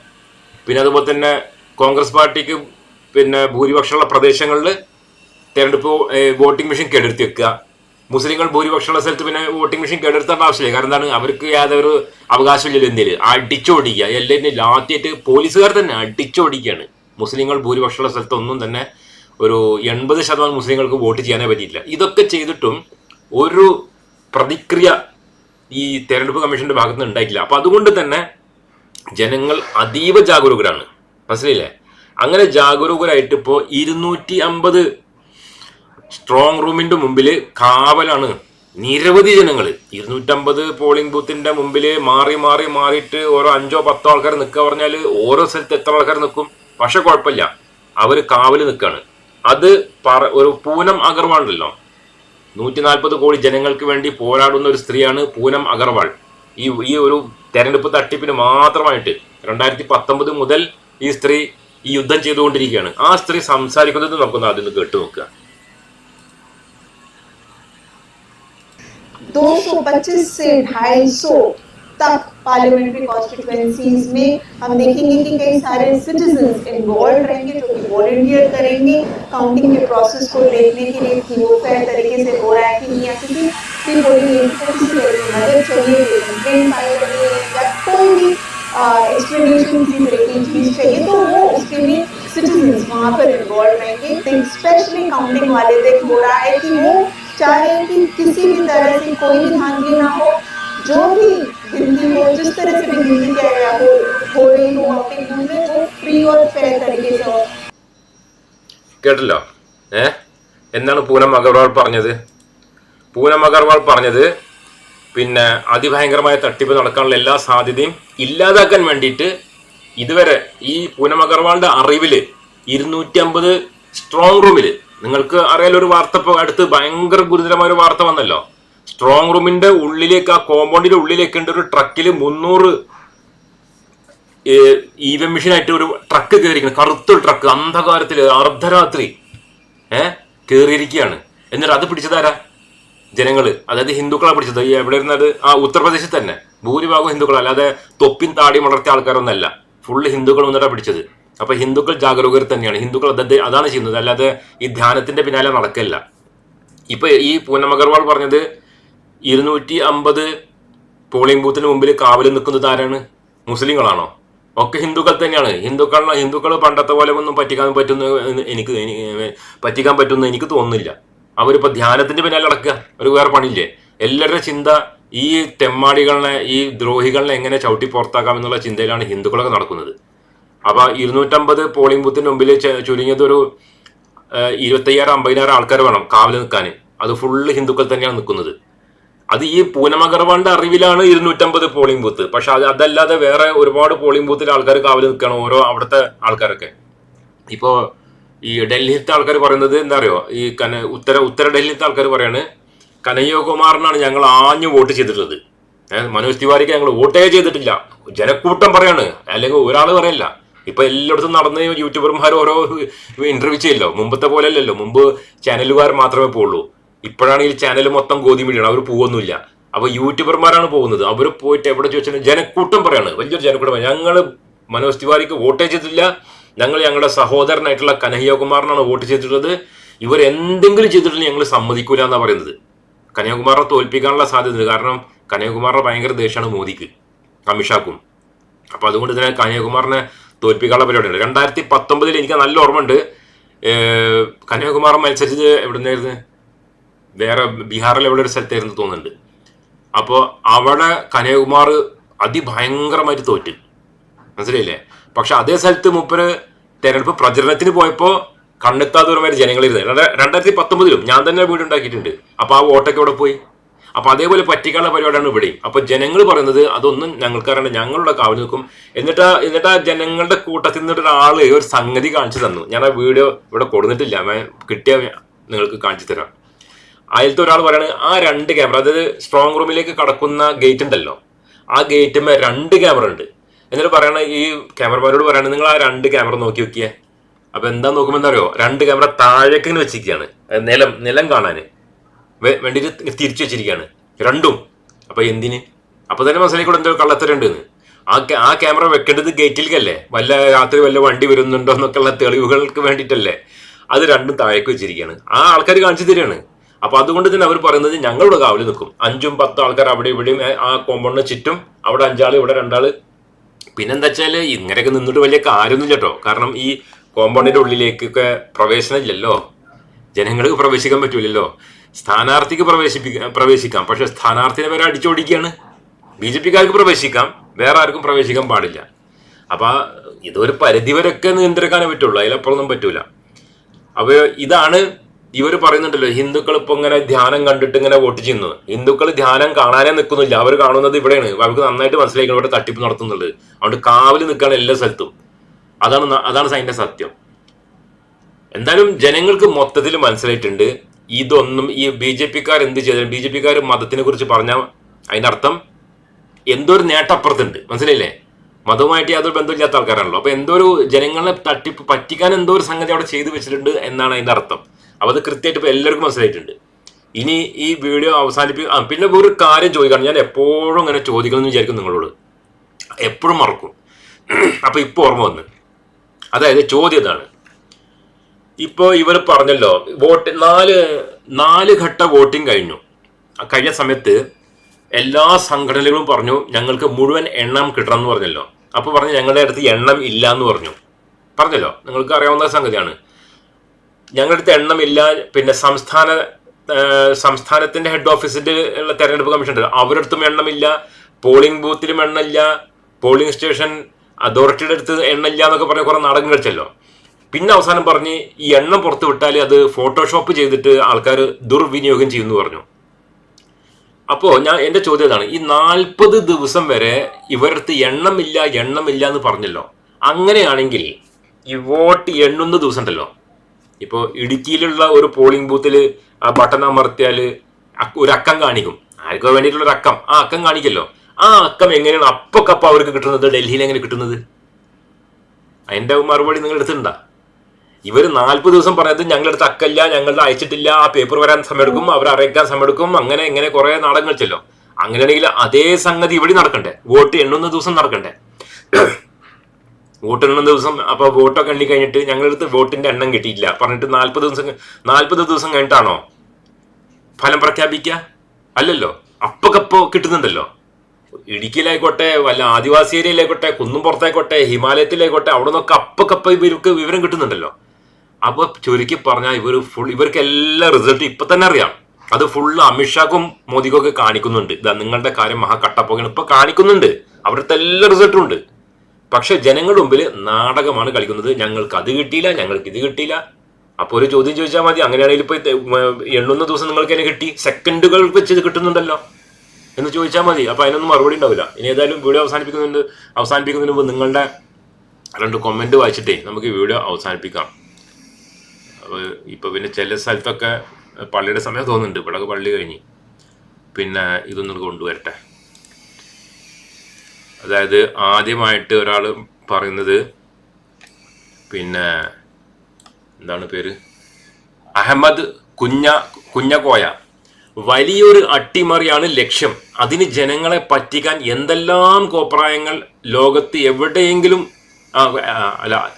പിന്നെ അതുപോലെ തന്നെ കോൺഗ്രസ് പാർട്ടിക്ക് പിന്നെ ഭൂരിപക്ഷമുള്ള പ്രദേശങ്ങളിൽ തെരഞ്ഞെടുപ്പ് വോട്ടിംഗ് മെഷീൻ കേടെടുത്തി വെക്കുക. മുസ്ലിങ്ങൾ ഭൂരിപക്ഷമുള്ള സ്ഥലത്ത് പിന്നെ വോട്ടിംഗ് മെഷീൻ കേടെടുത്തേണ്ട ആവശ്യമില്ല. കാരണം എന്താണ്? അവർക്ക് യാതൊരു അവകാശമില്ലല്ലോ എന്തിൽ? അടിച്ചോടിക്കുക. എല്ലാവരും ലാത്തിയിട്ട് പോലീസുകാർ തന്നെ അടിച്ചോടിക്കുകയാണ്. മുസ്ലിങ്ങൾ ഭൂരിപക്ഷമുള്ള സ്ഥലത്തൊന്നും തന്നെ ഒരു എൺപത് ശതമാനം മുസ്ലിങ്ങൾക്ക് വോട്ട് ചെയ്യാനേ പറ്റിയില്ല ഇതൊക്കെ ചെയ്തിട്ടും ഒരു പ്രതിക്രിയ ഈ തെരഞ്ഞെടുപ്പ് കമ്മീഷന്റെ ഭാഗത്ത് നിന്ന് ഉണ്ടായിട്ടില്ല. അപ്പൊ അതുകൊണ്ട് തന്നെ ജനങ്ങൾ അതീവ ജാഗരൂകരാണ്. മനസ്സിലായില്ലേ? അങ്ങനെ ജാഗരൂകരായിട്ട് ഇപ്പോൾ ഇരുന്നൂറ്റി അമ്പത് സ്ട്രോങ് റൂമിന്റെ മുമ്പിൽ കാവലാണ് നിരവധി ജനങ്ങൾ ഇരുന്നൂറ്റമ്പത് പോളിംഗ് ബൂത്തിന്റെ മുമ്പിൽ മാറി മാറി മാറിയിട്ട് ഓരോ അഞ്ചോ പത്തോ ആൾക്കാർ നിൽക്കുക പറഞ്ഞാൽ ഓരോ സ്ഥലത്ത് എത്ര ആൾക്കാർ നിൽക്കും പക്ഷെ കുഴപ്പമില്ല. അവർ കാവൽ നിൽക്കുകയാണ് അത് പറ ഒരു പൂനം അഗർവാൾ ഉണ്ടല്ലോ നൂറ്റി നാൽപ്പത് കോടി ജനങ്ങൾക്ക് വേണ്ടി പോരാടുന്ന ഒരു സ്ത്രീയാണ് പൂനം അഗർവാൾ. ഈ ഈ ഒരു തെരഞ്ഞെടുപ്പ് തട്ടിപ്പിന് മാത്രമായിട്ട് രണ്ടായിരത്തി പത്തൊമ്പത് മുതൽ ഈ സ്ത്രീ ഈ യുദ്ധം ചെയ്തുകൊണ്ടിരിക്കുകയാണ്. ആ സ്ത്രീ സംസാരിക്കുന്നത് നമുക്കൊന്ന് ആദ്യം കേട്ടു നോക്കുക. 225 से 250 तक पार्लियामेंट्री कॉन्स्टिट्यूएंसीज में हम देखेंगे कि कई सारे सिटीजन इन्वॉल्व रहेंगे जो कि वॉलंटियर करेंगे काउंटिंग के प्रोसेस को देखने के लिए कि वो फेयर तरीके से हो रहा है कि नहीं, या किसी एजेंसी मदद चाहिए या कोई भी एक्सप्लेनेशन किसी तरह की चीज़ चाहिए तो वो उसके लिए सिटीजन वहाँ पर इन्वॉल्व रहेंगे। स्पेशली काउंटिंग वाले दिन हो रहा है कि वो चाह कि किसी भी तरह से कोई भी धांधली ना हो, जो भी गिनती हो जिस तरह से भी गिनती किया गया हो हो रही हो काउंटिंग में वो फ्री और फेयर तरीके से हो കേട്ടല്ലോ ഏ എന്നാണ് പൂനം അഗർവാൾ പറഞ്ഞത് പൂനം അഗർവാൾ പറഞ്ഞത് പിന്നെ അതിഭയങ്കരമായ തട്ടിപ്പ് നടക്കാനുള്ള എല്ലാ സാധ്യതയും ഇല്ലാതാക്കാൻ വേണ്ടിയിട്ട് ഇതുവരെ ഈ പൂനം അഗർവാളിന്റെ അറിവില് ഇരുന്നൂറ്റി അമ്പത് സ്ട്രോങ് റൂമിൽ നിങ്ങൾക്ക് അറിയാലോ ഒരു വാർത്ത ഇപ്പോൾ അടുത്ത് ഭയങ്കര ഗുരുതരമായ ഒരു വാർത്ത വന്നല്ലോ സ്ട്രോങ് റൂമിന്റെ ഉള്ളിലേക്ക് ആ കോമ്പൗണ്ടിന്റെ ഉള്ളിലേക്ക് ഉണ്ട് ഒരു ട്രക്കിൽ മുന്നൂറ് ഇ വി മെഷീനായിട്ട് ഒരു ട്രക്ക് കയറിയിരിക്കുന്നത് കറുത്തൊരു ട്രക്ക് അന്ധകാരത്തിൽ അർദ്ധരാത്രി ഏഹ് കയറിയിരിക്കുകയാണ് എന്നിട്ട് അത് പിടിച്ചതാരാ? ജനങ്ങൾ അതായത് ഹിന്ദുക്കളെ പിടിച്ചത്. ഈ എവിടെ ഇരുന്നത്? ആ ഉത്തർപ്രദേശിൽ തന്നെ. ഭൂരിഭാഗം ഹിന്ദുക്കൾ അല്ലാതെ തൊപ്പിൻ താടി വളർത്തിയ ആൾക്കാരൊന്നല്ല. ഫുള്ള് ഹിന്ദുക്കൾ വന്നിട്ടാണ് പിടിച്ചത്. അപ്പൊ ഹിന്ദുക്കൾ ജാഗരൂകർ തന്നെയാണ്. ഹിന്ദുക്കൾ അത് അതാണ് ചെയ്യുന്നത്. അല്ലാതെ ഈ ധ്യാനത്തിന്റെ പിന്നാലെ നടക്കല്ല. ഇപ്പൊ ഈ പൂനം അഗർവാൾ പറഞ്ഞത് ഇരുന്നൂറ്റി അമ്പത് പോളിംഗ് ബൂത്തിന് മുമ്പിൽ കാവലിൽ നിൽക്കുന്നത് ആരാണ്? മുസ്ലിങ്ങളാണോ? ഒക്കെ ഹിന്ദുക്കൾ തന്നെയാണ്. ഹിന്ദുക്കൾ ഹിന്ദുക്കൾ പണ്ടത്തെ പോലെ ഒന്നും പറ്റിക്കാൻ പറ്റുന്ന എനിക്ക് പറ്റിക്കാൻ പറ്റുന്ന എനിക്ക് തോന്നുന്നില്ല. അവരിപ്പോൾ ധ്യാനത്തിന്റെ പിന്നാലെ നടക്കുക. ഒരു വേറെ പണിയില്ലേ? എല്ലാവരുടെ ചിന്ത ഈ തെമ്മാടികളെ ഈ ദ്രോഹികളെ എങ്ങനെ ചവിട്ടി പുറത്താക്കാം എന്നുള്ള ചിന്തയിലാണ് ഹിന്ദുക്കളൊക്കെ നടക്കുന്നത്. അപ്പോൾ ഇരുന്നൂറ്റമ്പത് പോളിംഗ് ബൂത്തിന് മുമ്പിൽ ചുരുങ്ങിയത് ഒരു ഇരുപത്തയ്യായിരം അമ്പതിനായിരം ആൾക്കാർ വേണം കാവൽ നിൽക്കാൻ അത് ഫുള്ള് ഹിന്ദുക്കൾ തന്നെയാണ് നിൽക്കുന്നത്. അത് ഈ പൂനം അഗർവാളിന്റെ അറിവിലാണ് ഇരുന്നൂറ്റമ്പത് പോളിംഗ് ബൂത്ത് പക്ഷെ അത് അതല്ലാതെ വേറെ ഒരുപാട് പോളിംഗ് ബൂത്തിൽ ആൾക്കാർ കാവൽ നിൽക്കണം ഓരോ അവിടുത്തെ ആൾക്കാരൊക്കെ. ഇപ്പോ ഈ ഡൽഹിത്തെ ആൾക്കാർ പറയുന്നത് എന്താ അറിയോ ഈ കന ഉത്തര ഉത്തര ഡൽഹിത്തെ ആൾക്കാർ പറയാണ് കനയ്യകുമാറിനാണ് ഞങ്ങൾ ആഞ്ഞു വോട്ട് ചെയ്തിട്ടുള്ളത്. മനോജ് തിവാരിക്ക് ഞങ്ങൾ വോട്ടേ ചെയ്തിട്ടില്ല. ജനക്കൂട്ടം പറയാണ്. അല്ലെങ്കിൽ ഒരാൾ പറയല്ല. ഇപ്പൊ എല്ലായിടത്തും നടന്ന് യൂട്യൂബർമാർ ഓരോ ഇന്റർവ്യൂ ചെയ്യല്ലോ. മുമ്പത്തെ പോലെ അല്ലല്ലോ. മുമ്പ് ചാനലുകാർ മാത്രമേ പോകുള്ളൂ ഇപ്പോഴാണ് ഈ ചാനൽ മൊത്തം ഗോതി മീഡിയാണ് അവർ പോകുന്നില്ല അപ്പൊ യൂട്യൂബർമാരാണ് പോകുന്നത്. അവർ പോയിട്ട് എവിടെ ചോദിച്ചാലും ജനക്കൂട്ടം പറയാണ്. വലിയൊരു ജനക്കൂട്ടം ഞങ്ങൾ മനോജ് തിവാരിക്ക് വോട്ട് ചെയ്തിട്ടില്ല. ഞങ്ങൾ ഞങ്ങളുടെ സഹോദരനായിട്ടുള്ള കനയ്യകുമാറിനാണ് വോട്ട് ചെയ്തിട്ടുള്ളത്. ഇവർ എന്തെങ്കിലും ചെയ്തിട്ടുണ്ടെങ്കിൽ ഞങ്ങൾ സമ്മതിക്കൂല എന്നാണ് പറയുന്നത്. കന്യാകുമാറിനെ തോൽപ്പിക്കാനുള്ള സാധ്യതയുണ്ട്. കാരണം കന്യാകുമാറിന്റെ ഭയങ്കര ദേഷ്യമാണ് മോദിക്ക് അമിത്ഷാക്കും. അപ്പൊ അതുകൊണ്ട് തന്നെ കന്യാകുമാറിനെ തോൽപ്പിക്കാനുള്ള പരിപാടിയുണ്ട് രണ്ടായിരത്തി പത്തൊമ്പതിൽ എനിക്ക് നല്ല ഓർമ്മയുണ്ട്. ഏഹ് കന്യാകുമാരൻ മത്സരിച്ചത് എവിടുന്നായിരുന്നു? വേറെ ബീഹാറിൽ എവിടെ ഒരു സ്ഥലത്തായിരുന്നു തോന്നുന്നുണ്ട്. അപ്പോൾ അവിടെ കനയകുമാർ അതിഭയങ്കരമായിട്ട് തോറ്റ്. മനസ്സിലായില്ലേ? പക്ഷെ അതേ സ്ഥലത്ത് മൂപ്പര് തെരഞ്ഞെടുപ്പ് പ്രചരണത്തിന് പോയപ്പോൾ കണ്ണെത്താ ദൂരമായിട്ട് ജനങ്ങളിരുന്നത് രണ്ട- രണ്ടായിരത്തി പത്തൊമ്പതിലും ഞാൻ തന്നെ വീടുണ്ടാക്കിയിട്ടുണ്ട് അപ്പോൾ ആ വോട്ടൊക്കെ അവിടെ പോയി? അപ്പോൾ അതേപോലെ പറ്റിക്കാനുള്ള പരിപാടിയാണ് ഇവിടെ അപ്പോൾ ജനങ്ങൾ പറയുന്നത് അതൊന്നും ഞങ്ങൾക്ക് ഞങ്ങളുടെ കാവൽ നിൽക്കും. എന്നിട്ട് എന്നിട്ട് ആ ജനങ്ങളുടെ കൂട്ടത്തിൽ നിന്നിട്ട് ഒരാൾ ഒരു സംഗതി കാണിച്ചു തന്നു. ഞാൻ ആ വീഡിയോ ഇവിടെ കൊടുത്തിട്ടില്ല. കിട്ടിയ നിങ്ങൾക്ക് കാണിച്ചു തരാം. അതിലത്തെ ഒരാൾ പറയാണ് ആ രണ്ട് ക്യാമറ അതായത് സ്ട്രോങ് റൂമിലേക്ക് കടക്കുന്ന ഗേറ്റ് ഉണ്ടല്ലോ. ആ ഗേറ്റുമേ രണ്ട് ക്യാമറ ഉണ്ട്. എന്നിട്ട് പറയണ ഈ ക്യാമറമാരോട് പറയണത് നിങ്ങൾ ആ രണ്ട് ക്യാമറ നോക്കി നോക്കിയേ അപ്പൊ എന്താ നോക്കുമ്പോൾ എന്താ അറിയോ രണ്ട് ക്യാമറ താഴേക്ക് ഇങ്ങനെ വെച്ചിരിക്കുകയാണ്. നിലം നിലം കാണാന്. വേണ്ടിയിട്ട് തിരിച്ചു വെച്ചിരിക്കുകയാണ്. രണ്ടും. അപ്പൊ എന്തിന്? അപ്പൊ തന്നെ മനസ്സിലായിക്കൂടെ എന്തോ കള്ളത്തരുണ്ടെന്ന് ആ ആ ക്യാമറ വെക്കേണ്ടത് ഗേറ്റിലേക്കല്ലേ വല്ല രാത്രി വല്ല വണ്ടി വരുന്നുണ്ടോ എന്നൊക്കെയുള്ള തെളിവുകൾക്ക് വേണ്ടിയിട്ടല്ലേ? അത് രണ്ടും താഴേക്ക് വെച്ചിരിക്കുകയാണ്. ആ ആൾക്കാർ കാണിച്ചു തരികയാണ്. അപ്പൊ അതുകൊണ്ട് തന്നെ അവർ പറയുന്നത് ഞങ്ങളുടെ കാവൽ നിൽക്കും. അഞ്ചും പത്തും ആൾക്കാർ അവിടെ ഇവിടെയും ആ കോമ്പൗണ്ടിന് ചുറ്റും അവിടെ അഞ്ചാൾ ഇവിടെ രണ്ടാൾ. പിന്നെന്താ വെച്ചാൽ ഇങ്ങനെയൊക്കെ നിന്നിട്ട് വലിയ കാര്യമൊന്നും കേട്ടോ കാരണം ഈ കോമ്പൗണ്ടിന്റെ ഉള്ളിലേക്കൊക്കെ പ്രവേശനം ഇല്ലല്ലോ. ജനങ്ങൾക്ക് പ്രവേശിക്കാൻ പറ്റൂലല്ലോ. സ്ഥാനാർത്ഥിക്ക് പ്രവേശിപ്പിക്കാം പ്രവേശിക്കാം. പക്ഷെ സ്ഥാനാർത്ഥിനെ വരെ അടിച്ചോടിക്കുകയാണ്. ബി ജെ പിക്കാർക്ക് പ്രവേശിക്കാം. വേറെ ആർക്കും പ്രവേശിക്കാൻ പാടില്ല. അപ്പൊ ഇതൊരു പരിധിവരൊക്കെ നിയന്ത്രിക്കാനേ പറ്റുള്ളൂ. അതിലപ്പുറമൊന്നും പറ്റൂല. അപ്പൊ ഇതാണ് ഇവർ പറയുന്നുണ്ടല്ലോ ഹിന്ദുക്കൾ ഇപ്പൊ ഇങ്ങനെ ധ്യാനം കണ്ടിട്ട് ഇങ്ങനെ വോട്ട് ചെയ്യുന്നു ഹിന്ദുക്കൾ ധ്യാനം കാണാനേ നിൽക്കുന്നില്ല. അവർ കാണുന്നത് ഇവിടെയാണ്. അവർക്ക് നന്നായിട്ട് മനസ്സിലാക്കണം ഇവിടെ തട്ടിപ്പ് നടത്തുന്നുള്ളത്. അതുകൊണ്ട് കാവൽ നിൽക്കുകയാണ് എല്ലാ സ്ഥലത്തും. അതാണ് അതാണ് അതിന്റെ സത്യം. എന്തായാലും ജനങ്ങൾക്ക് മൊത്തത്തിൽ മനസ്സിലായിട്ടുണ്ട് ഇതൊന്നും ഈ ബി ജെ പിക്കാർ എന്ത് ചെയ്താലും ബി ജെ പിക്കാർ മതത്തിനെ കുറിച്ച് പറഞ്ഞാൽ അതിന്റെ അർത്ഥം എന്തോ ഒരു നേട്ടപ്പുറത്തുണ്ട്. മനസ്സിലായില്ലേ? മതവുമായിട്ട് യാതൊരു ബന്ധമില്ലാത്ത ആൾക്കാരാണല്ലോ. അപ്പൊ എന്തോ ഒരു ജനങ്ങളെ തട്ടിപ്പ് പറ്റിക്കാൻ എന്തോ ഒരു സംഗതി അവിടെ ചെയ്തു വെച്ചിട്ടുണ്ട് എന്നാണ് അതിന്റെ അർത്ഥം. അപ്പൊ അത് കൃത്യമായിട്ട് ഇപ്പൊ എല്ലാവർക്കും മനസ്സിലായിട്ടുണ്ട്. ഇനി ഈ വീഡിയോ അവസാനിപ്പിക്കും ആ പിന്നെ ഒരു കാര്യം ചോദിക്കണം. ഞാൻ എപ്പോഴും ഇങ്ങനെ ചോദിക്കണമെന്ന് വിചാരിക്കും നിങ്ങളോട്. എപ്പോഴും മറക്കും. അപ്പോൾ ഇപ്പൊ ഓർമ്മ വന്ന്. അതായത് ചോദ്യം ഇതാണ്. ഇപ്പോൾ ഇവർ പറഞ്ഞല്ലോ വോട്ട് നാല് നാല് ഘട്ട വോട്ടിംഗ് കഴിഞ്ഞു. കഴിഞ്ഞ സമയത്ത് എല്ലാ സംഘടനകളും പറഞ്ഞു ഞങ്ങൾക്ക് മുഴുവൻ എണ്ണം കിട്ടണം എന്ന് പറഞ്ഞല്ലോ. അപ്പോൾ പറഞ്ഞു ഞങ്ങളുടെ അടുത്ത് എണ്ണം ഇല്ല എന്ന് പറഞ്ഞു. പറഞ്ഞല്ലോ? നിങ്ങൾക്ക് അറിയാവുന്ന സംഗതിയാണ്. ഞങ്ങളുടെ അടുത്ത് എണ്ണമില്ല. പിന്നെ സംസ്ഥാന സംസ്ഥാനത്തിന്റെ ഹെഡ് ഓഫീസിന്റെ ഉള്ള തെരഞ്ഞെടുപ്പ് കമ്മീഷൻ ഉണ്ട് അവരുടെ അടുത്തും എണ്ണമില്ല. പോളിംഗ് ബൂത്തിലും എണ്ണമില്ല. പോളിംഗ് സ്റ്റേഷൻ അതോറിറ്റിയുടെ അടുത്ത് എണ്ണമില്ല എന്നൊക്കെ പറഞ്ഞ കുറെ നാടകം കളിച്ചല്ലോ. പിന്നെ അവസാനം പറഞ്ഞ് ഈ എണ്ണം പുറത്തു വിട്ടാൽ അത് ഫോട്ടോഷോപ്പ് ചെയ്തിട്ട് ആൾക്കാർ ദുർവിനിയോഗം ചെയ്യുന്നു പറഞ്ഞു. അപ്പോ ഞാൻ എന്റെ ചോദ്യം ഇതാണ്. ഈ നാൽപ്പത് ദിവസം വരെ ഇവരടുത്ത് എണ്ണമില്ല എണ്ണമില്ല എന്ന് പറഞ്ഞല്ലോ. അങ്ങനെയാണെങ്കിൽ ഈ വോട്ട് എണ്ണുന്ന ദിവസം ഉണ്ടല്ലോ. ഇപ്പോൾ ഇടുക്കിയിലുള്ള ഒരു പോളിംഗ് ബൂത്തിൽ ആ ബട്ടൺ അമർത്തിയാൽ ഒരു അക്കം കാണിക്കും. ആർക്കോ വേണ്ടിയിട്ടുള്ള ഒരു അക്കം. ആ അക്കം കാണിക്കല്ലോ. ആ അക്കം എങ്ങനെയാണ് അപ്പക്കപ്പ അവർക്ക് കിട്ടുന്നത്? ഡൽഹിയിൽ എങ്ങനെ കിട്ടുന്നത്? അതിന്റെ മറുപടി നിങ്ങൾ എടുത്തിട്ടുണ്ടാ ഇവർ നാൽപ്പത് ദിവസം പറഞ്ഞത് ഞങ്ങളുടെ അടുത്ത് അക്കല്ല ഞങ്ങളുടെ അയച്ചിട്ടില്ല ആ പേപ്പർ വരാൻ സമയമെടുക്കും അവർ അറിയിക്കാൻ സമയമെടുക്കും അങ്ങനെ ഇങ്ങനെ കുറെ നാടകങ്ങൾ ചെല്ലോ. അങ്ങനെയാണെങ്കിൽ അതേ സംഗതി ഇവിടെ നടക്കണ്ടേ? വോട്ട് എണ്ണുന്ന ദിവസം നടക്കണ്ടേ? വോട്ട് എണ്ണുന്ന ദിവസം അപ്പൊ വോട്ടൊക്കെ എണ്ണി കഴിഞ്ഞിട്ട് ഞങ്ങളുടെ അടുത്ത് വോട്ടിന്റെ എണ്ണം കിട്ടിയില്ല. പറഞ്ഞിട്ട് നാൽപ്പത് ദിവസം നാൽപ്പത് ദിവസം കഴിഞ്ഞിട്ടാണോ ഫലം പ്രഖ്യാപിക്ക? അല്ലല്ലോ. അപ്പൊക്കപ്പോ കിട്ടുന്നുണ്ടല്ലോ. ഇടുക്കിയിലായിക്കോട്ടെ വല്ല ആദിവാസി ഏരിയയിലായിക്കോട്ടെ കുന്നും പുറത്തായിക്കോട്ടെ ഹിമാലയത്തിലായിക്കോട്ടെ അവിടെ നിന്നൊക്കെ അപ്പൊക്കപ്പ ഇവർക്ക് വിവരം കിട്ടുന്നുണ്ടല്ലോ. അപ്പൊ ചുരുക്കി പറഞ്ഞാൽ ഇവർ ഫുൾ ഇവർക്ക് എല്ലാ റിസൾട്ടും ഇപ്പൊ തന്നെ അറിയാം. അത് ഫുള്ള് അമിത്ഷാക്കും മോദിക്കും ഒക്കെ കാണിക്കുന്നുണ്ട്. ഇതാ നിങ്ങളുടെ കാര്യം മഹാ കട്ടപ്പോകാൻ ഇപ്പൊ കാണിക്കുന്നുണ്ട്. അവിടുത്തെ എല്ലാ റിസൾട്ടും ഉണ്ട്. പക്ഷെ ജനങ്ങളുടെ മുമ്പിൽ നാടകമാണ് കളിക്കുന്നത്. ഞങ്ങൾക്ക് അത് കിട്ടിയില്ല ഞങ്ങൾക്ക് ഇത് കിട്ടിയില്ല. അപ്പോൾ ഒരു ചോദ്യം ചോദിച്ചാൽ മതി. അങ്ങനെയാണെങ്കിൽ ഇപ്പൊ ഇത് ഉം, എണ്ണുന്ന ദിവസം നിങ്ങൾക്ക് എന്നെ കിട്ടി. സെക്കൻഡുകൾ വെച്ച് ഇത് കിട്ടുന്നുണ്ടല്ലോ എന്ന് ചോദിച്ചാൽ മതി. അപ്പൊ അതിനൊന്നും മറുപടി ഉണ്ടാവില്ല. ഇനി ഏതായാലും വീഡിയോ അവസാനിപ്പിക്കുന്നുണ്ട് അവസാനിപ്പിക്കുന്നതിന് മുമ്പ് നിങ്ങളുടെ രണ്ട് കമന്റ് വായിച്ചിട്ടേ നമുക്ക് വീഡിയോ അവസാനിപ്പിക്കാം. അപ്പോൾ ഇപ്പൊ പിന്നെ ചില സ്ഥലത്തൊക്കെ പള്ളിയുടെ സമയം തോന്നുന്നുണ്ട്. ഇവിടെ പള്ളി കഴിഞ്ഞ്. പിന്നെ ഇതൊന്നും കൊണ്ടുവരട്ടെ. അതായത് ആദ്യമായിട്ട് ഒരാൾ പറയുന്നത് പിന്നെ എന്താണ് പേര്? അഹമ്മദ് കുഞ്ഞ കുഞ്ഞകോയ. വലിയൊരു അട്ടിമറിയാണ് ലക്ഷ്യം. അതിന് ജനങ്ങളെ പറ്റിക്കാൻ എന്തെല്ലാം കോപ്രായങ്ങൾ ലോകത്ത് എവിടെയെങ്കിലും അല്ല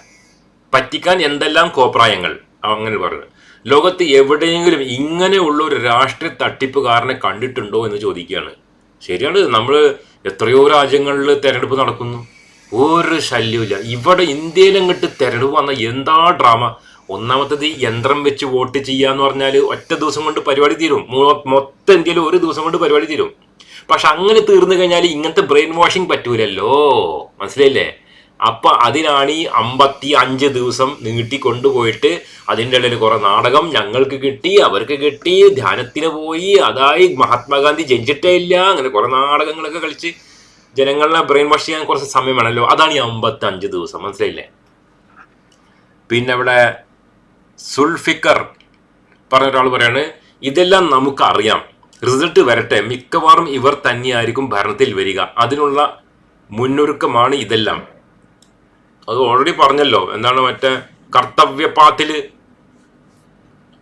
പറ്റിക്കാൻ എന്തെല്ലാം കോപ്രായങ്ങൾ? അങ്ങനെ പറഞ്ഞു ലോകത്ത് എവിടെയെങ്കിലും ഇങ്ങനെയുള്ള ഒരു രാഷ്ട്രീയ തട്ടിപ്പുകാരനെ കണ്ടിട്ടുണ്ടോ എന്ന് ചോദിക്കുകയാണ്. ശരിയാണ്. നമ്മൾ എത്രയോ രാജ്യങ്ങളിൽ തെരഞ്ഞെടുപ്പ് നടക്കുന്നു. ഒരു ശല്യമില്ല ഇവിടെ ഇന്ത്യയിൽ അങ്ങോട്ട് തെരഞ്ഞെടുപ്പ് വന്ന എന്താ ഡ്രാമ? ഒന്നാമത്തത് യന്ത്രം വെച്ച് വോട്ട് ചെയ്യാന്ന് പറഞ്ഞാൽ ഒറ്റ ദിവസം കൊണ്ട് പരിപാടി തീരും. മൊത്തം ഇന്ത്യയിൽ ഒരു ദിവസം കൊണ്ട് പരിപാടി തീരും. പക്ഷെ അങ്ങനെ തീർന്നു കഴിഞ്ഞാൽ ഇങ്ങനത്തെ ബ്രെയിൻ വാഷിംഗ് പറ്റൂലല്ലോ. മനസ്സിലായില്ലേ? അപ്പൊ അതിനാണ് ഈ അമ്പത്തി അഞ്ച് ദിവസം നീട്ടി കൊണ്ടുപോയിട്ട് അതിന്റെ ഇടയിൽ കുറെ നാടകം ഞങ്ങൾക്ക് കിട്ടി അവർക്ക് കിട്ടി ധ്യാനത്തിന് പോയി അതായി മഹാത്മാഗാന്ധി ജനിച്ചിട്ടേ ഇല്ല അങ്ങനെ കുറെ നാടകങ്ങളൊക്കെ കളിച്ച് ജനങ്ങളെ ബ്രെയിൻ വാഷ് ചെയ്യാൻ കുറച്ച് സമയം വേണമല്ലോ. അതാണ് ഈ അമ്പത്തി അഞ്ച് ദിവസം മനസ്സിലായില്ലേ? പിന്നെ ഇവിടെ സുൽഫിക്കർ പറഞ്ഞ ഒരാൾ പറയാണ് ഇതെല്ലാം നമുക്ക് അറിയാം റിസൾട്ട് വരട്ടെ. മിക്കവാറും ഇവർ തന്നെയായിരിക്കും ഭരണത്തിൽ വരിക. അതിനുള്ള മുന്നൊരുക്കമാണ് ഇതെല്ലാം. അത് ഓൾറെഡി പറഞ്ഞല്ലോ. എന്താണ് മറ്റേ കർത്തവ്യപാത്തിൽ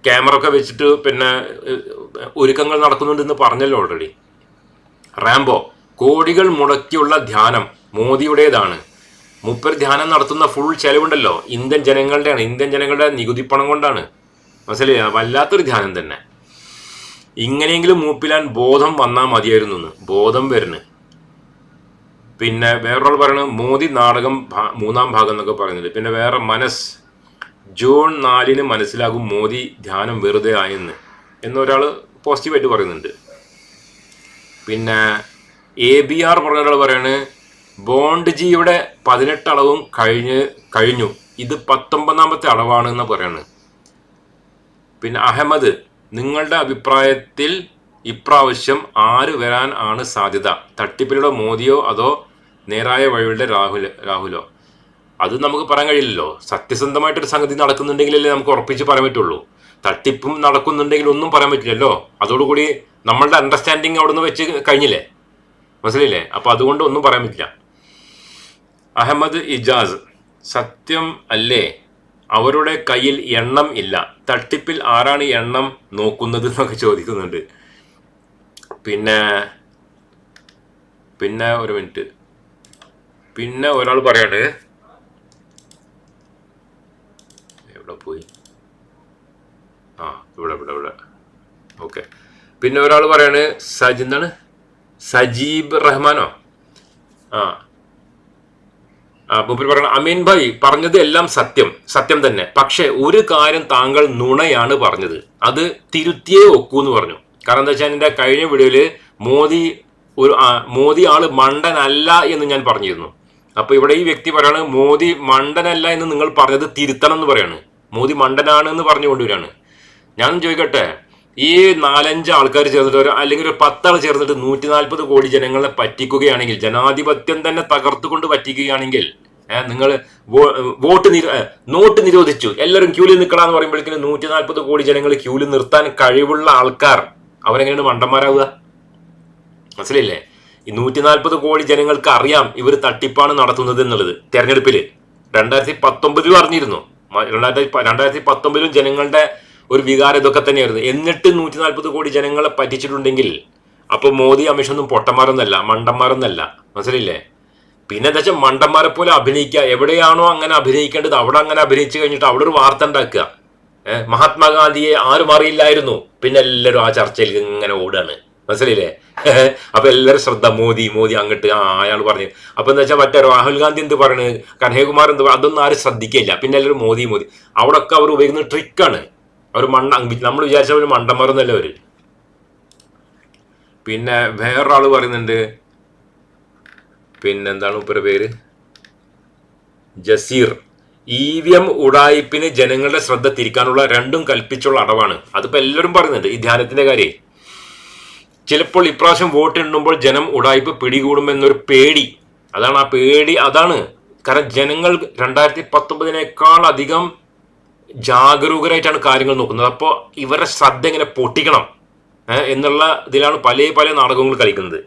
ക്യാമറ ഒക്കെ വെച്ചിട്ട് പിന്നെ ഒരുക്കങ്ങൾ നടക്കുന്നുണ്ടെന്ന് പറഞ്ഞല്ലോ ഓൾറെഡി റാംബോ കോടികൾ മുടക്കിയുള്ള ധ്യാനം മോദിയുടേതാണ്. മുപ്പർ ധ്യാനം നടത്തുന്ന ഫുൾ ചെലവുണ്ടല്ലോ. ഇന്ത്യൻ ജനങ്ങളുടെയാണ്. ഇന്ത്യൻ ജനങ്ങളുടെ നികുതി പണം കൊണ്ടാണ്. മനസ്സിലായി? വല്ലാത്തൊരു ധ്യാനം തന്നെ. ഇങ്ങനെയെങ്കിലും മൂപ്പിലാൻ ബോധം വന്നാൽ മതിയായിരുന്നു ബോധം വരുന്നു പിന്നെ വേറൊരാൾ പറയുന്നത് മോദി നാടകം മൂന്നാം ഭാഗം എന്നൊക്കെ പറയുന്നുണ്ട്. പിന്നെ വേറെ മനസ് ജൂൺ നാലിന് മനസ്സിലാകും മോദി ധ്യാനം വെറുതെ ആയെന്ന് എന്നൊരാൾ പോസിറ്റീവായിട്ട് പറയുന്നുണ്ട്. പിന്നെ എ ബി ആർ പറഞ്ഞ ഒരാൾ പറയാണ് ബോണ്ട് ജിയുടെ പതിനെട്ട് അളവും കഴിഞ്ഞ് കഴിഞ്ഞു. ഇത് പത്തൊമ്പതാമത്തെ അളവാണ് എന്ന് പറയാണ്. പിന്നെ അഹമ്മദ് നിങ്ങളുടെ അഭിപ്രായത്തിൽ ഇപ്രാവശ്യം ആര് വരാൻ ആണ് സാധ്യത? തട്ടിപ്പിലൂടെ മോദിയോ അതോ നേരായ വഴിയുടെ രാഹുൽ രാഹുലോ. അത് നമുക്ക് പറയാൻ കഴിയില്ലല്ലോ. സത്യസന്ധമായിട്ടൊരു സംഗതി നടക്കുന്നുണ്ടെങ്കിലല്ലേ നമുക്ക് ഉറപ്പിച്ച് പറയാൻ പറ്റുള്ളൂ. തട്ടിപ്പും നടക്കുന്നുണ്ടെങ്കിൽ ഒന്നും പറയാൻ പറ്റില്ലല്ലോ. അതോടുകൂടി നമ്മളുടെ അണ്ടർസ്റ്റാൻഡിങ് അവിടെ നിന്ന് വെച്ച് കഴിഞ്ഞില്ലേ? മനസ്സിലില്ലേ അപ്പൊ അതുകൊണ്ട് ഒന്നും പറയാൻ പറ്റില്ല. അഹമ്മദ് ഇജാസ് സത്യം അല്ലേ? അവരുടെ കയ്യിൽ എണ്ണം ഇല്ല. തട്ടിപ്പിൽ ആരാണ് എണ്ണം നോക്കുന്നത് എന്നൊക്കെ ചോദിക്കുന്നുണ്ട്. പിന്നെ പിന്നെ ഒരു മിനിറ്റ് പിന്നെ ഒരാൾ പറയാണ് എവിടെ പോയി? ആ ഇവിടെ ഇവിടെ ഇവിടെ. ഓക്കെ. പിന്നെ ഒരാൾ പറയാണ് സജി എന്താണ്? സജീബ് റഹ്മാനോ? ആ. മൂപ്പര് പറയണം അമീൻ ഭായ് പറഞ്ഞത് എല്ലാം സത്യം സത്യം തന്നെ. പക്ഷെ ഒരു കാര്യം താങ്കൾ നുണയാണ് പറഞ്ഞത്. അത് തിരുത്തിയേ ഒക്കൂ എന്ന് പറഞ്ഞു. കാരണം എന്താ വെച്ചാൽ എന്റെ കഴിഞ്ഞ വീഡിയോയിൽ മോദി ഒരു മോദി ആൾ മണ്ടനല്ല എന്ന് ഞാൻ പറഞ്ഞിരുന്നു. അപ്പൊ ഇവിടെ ഈ വ്യക്തി പറയാണ് മോദി മണ്ടനല്ല എന്ന് നിങ്ങൾ പറഞ്ഞത് തിരുത്തണം എന്ന് പറയാണ്. മോദി മണ്ടനാണ് എന്ന് പറഞ്ഞു കൊണ്ടുവരാണ് ഞാൻ ചോദിക്കട്ടെ ഈ നാലഞ്ച് ആൾക്കാർ ചേർന്നിട്ട് ഒരു അല്ലെങ്കിൽ ഒരു പത്താൾ ചേർന്നിട്ട് നൂറ്റി നാൽപ്പത് കോടി ജനങ്ങളെ പറ്റിക്കുകയാണെങ്കിൽ ജനാധിപത്യം തന്നെ തകർത്തുകൊണ്ട് പറ്റിക്കുകയാണെങ്കിൽ നിങ്ങൾ വോട്ട് നിര നോട്ട് നിരോധിച്ചു. എല്ലാവരും ക്യൂലിൽ നിൽക്കണമെന്ന് പറയുമ്പോഴേക്കും നൂറ്റി നാൽപ്പത് കോടി ജനങ്ങൾ ക്യൂലിൽ നിർത്താൻ കഴിവുള്ള ആൾക്കാർ അവരെങ്ങനെയാണ് മണ്ടന്മാരാവുക? മനസ്സിലായില്ലേ? ഈ നൂറ്റി നാൽപ്പത് കോടി ജനങ്ങൾക്ക് അറിയാം ഇവർ തട്ടിപ്പാണ് നടത്തുന്നത് എന്നുള്ളത്. തെരഞ്ഞെടുപ്പിൽ രണ്ടായിരത്തി പത്തൊമ്പതിലും അറിഞ്ഞിരുന്നു. രണ്ടായിരത്തി രണ്ടായിരത്തി പത്തൊമ്പതിലും ജനങ്ങളുടെ ഒരു വികാരം ഇതൊക്കെ തന്നെയായിരുന്നു. എന്നിട്ട് നൂറ്റി നാൽപ്പത് കോടി ജനങ്ങളെ പറ്റിച്ചിട്ടുണ്ടെങ്കിൽ അപ്പോൾ മോദി അമിഷൊന്നും പൊട്ടന്മാരൊന്നല്ല മണ്ടന്മാരൊന്നല്ല. മനസ്സിലില്ലേ? പിന്നെ എന്താ വെച്ചാൽ മണ്ടന്മാരെ പോലെ അഭിനയിക്കുക. എവിടെയാണോ അങ്ങനെ അഭിനയിക്കേണ്ടത് അവിടെ അങ്ങനെ അഭിനയിച്ചു കഴിഞ്ഞിട്ട് അവിടെ ഒരു വാർത്ത ഉണ്ടാക്കുക. മഹാത്മാഗാന്ധിയെ ആരും അറിയില്ലായിരുന്നു. പിന്നെ എല്ലാവരും ആ ചർച്ചയിൽ ഇങ്ങനെ ഓടാണ് മനസ്സിലില്ലേ അപ്പൊ എല്ലാവരും ശ്രദ്ധ മോദി മോദി അങ്ങോട്ട് ആ അയാൾ പറഞ്ഞു. അപ്പൊ എന്താ വെച്ചാൽ മറ്റേ രാഹുൽ ഗാന്ധി എന്ത് പറയുന്നത് കനയകുമാർ എന്ത് അതൊന്നും ആരും ശ്രദ്ധിക്കില്ല പിന്നെ എല്ലാവരും മോദി മോദി. അവിടെ ഒക്കെ അവർ ഉപയോഗിക്കുന്ന ട്രിക്കാണ് അവർ മണ്ട നമ്മൾ വിചാരിച്ച ഒരു മണ്ടമറന്നല്ല അവർ. പിന്നെ വേറൊരാൾ പറയുന്നുണ്ട്. പിന്നെന്താണ് ഉപ്പര പേര്? ജസീർ. ഇ വി എം ഉടായിപ്പിന് ജനങ്ങളുടെ ശ്രദ്ധ തിരിക്കാനുള്ള രണ്ടും കൽപ്പിച്ചുള്ള അടവാണ്. അതിപ്പോ എല്ലാവരും പറയുന്നുണ്ട് ഈ ധ്യാനത്തിന്റെ കാര്യം. ചിലപ്പോൾ ഇപ്രാവശ്യം വോട്ട് എണ്ണുമ്പോൾ ജനം ഉടായ്പ പിടികൂടുമെന്നൊരു പേടി. അതാണ് ആ പേടി. അതാണ് കാരണം ജനങ്ങൾ രണ്ടായിരത്തി പത്തൊമ്പതിനേക്കാൾ അധികം ജാഗരൂകരായിട്ടാണ് കാര്യങ്ങൾ നോക്കുന്നത്. അപ്പോൾ ഇവരുടെ ശ്രദ്ധ എങ്ങനെ പൊട്ടിക്കണം എന്നുള്ള ഇതിലാണ് പല പല നാടകങ്ങൾ കളിക്കുന്നത്.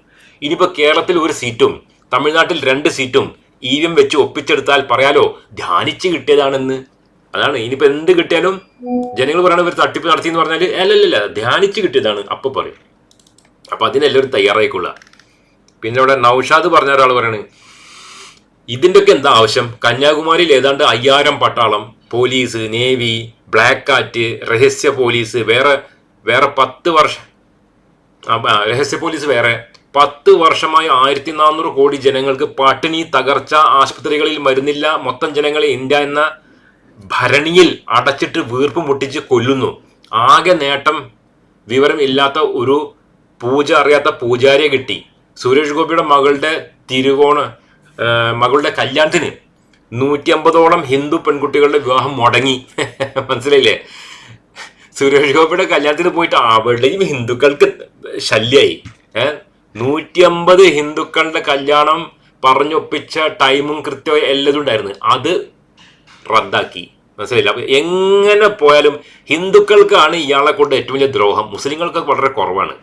ഇനിയിപ്പോൾ കേരളത്തിൽ ഒരു സീറ്റും തമിഴ്നാട്ടിൽ രണ്ട് സീറ്റും ഇ വി എം വെച്ച് ഒപ്പിച്ചെടുത്താൽ പറയാലോ ധ്യാനിച്ച് കിട്ടിയതാണെന്ന്. അതാണ്. ഇനിയിപ്പോൾ എന്ത് കിട്ടിയാലും ജനങ്ങൾ പറയണ ഇവർ തട്ടിപ്പ് നടത്തി എന്ന് പറഞ്ഞാൽ അല്ലല്ല ധ്യാനിച്ച് കിട്ടിയതാണ്. അപ്പോൾ പറയും. അപ്പൊ അതിനെല്ലാവരും തയ്യാറായിക്കൊള്ളുക പിന്നെ ഇവിടെ നൗഷാദ് പറഞ്ഞ ഒരാൾ പറയാണ് ഇതിന്റെയൊക്കെ എന്താ ആവശ്യം? കന്യാകുമാരിയിൽ ഏതാണ്ട് അയ്യായിരം പട്ടാളം പോലീസ് നേവി ബ്ലാക്ക് കാറ്റ് രഹസ്യ പോലീസ് വേറെ വേറെ പത്ത് വർഷം രഹസ്യ പോലീസ് വേറെ. പത്ത് വർഷമായി ആയിരത്തി നാനൂറ് കോടി ജനങ്ങൾക്ക് പട്ടിണി തകർച്ച ആശുപത്രികളിൽ മരുന്നില്ല മൊത്തം ജനങ്ങളെ ഇന്ത്യ എന്ന ഭരണിയിൽ അടച്ചിട്ട് വീർപ്പ് മുട്ടിച്ച് കൊല്ലുന്നു. ആകെ നേട്ടം വിവരം ഇല്ലാത്ത ഒരു പൂജ അറിയാത്ത പൂജാരിയെ കിട്ടി. സുരേഷ് ഗോപിയുടെ മകളുടെ തിരുവോണ മകളുടെ കല്യാണത്തിന് നൂറ്റി അമ്പതോളം ഹിന്ദു പെൺകുട്ടികളുടെ വിവാഹം മുടങ്ങി. മനസ്സിലായില്ലേ? സുരേഷ് ഗോപിയുടെ കല്യാണത്തിന് പോയിട്ട് അവിടെയും ഹിന്ദുക്കൾക്ക് ശല്യായി. നൂറ്റി അമ്പത് ഹിന്ദുക്കളുടെ കല്യാണം പറഞ്ഞൊപ്പിച്ച ടൈമും കൃത്യവും എല്ലതും ഉണ്ടായിരുന്നു അത് റദ്ദാക്കി. മനസ്സിലായില്ല? അപ്പൊ എങ്ങനെ പോയാലും ഹിന്ദുക്കൾക്കാണ് ഇയാളെ കൊണ്ട് ഏറ്റവും വലിയ ദ്രോഹം. മുസ്ലിങ്ങൾക്ക് വളരെ കുറവാണ്.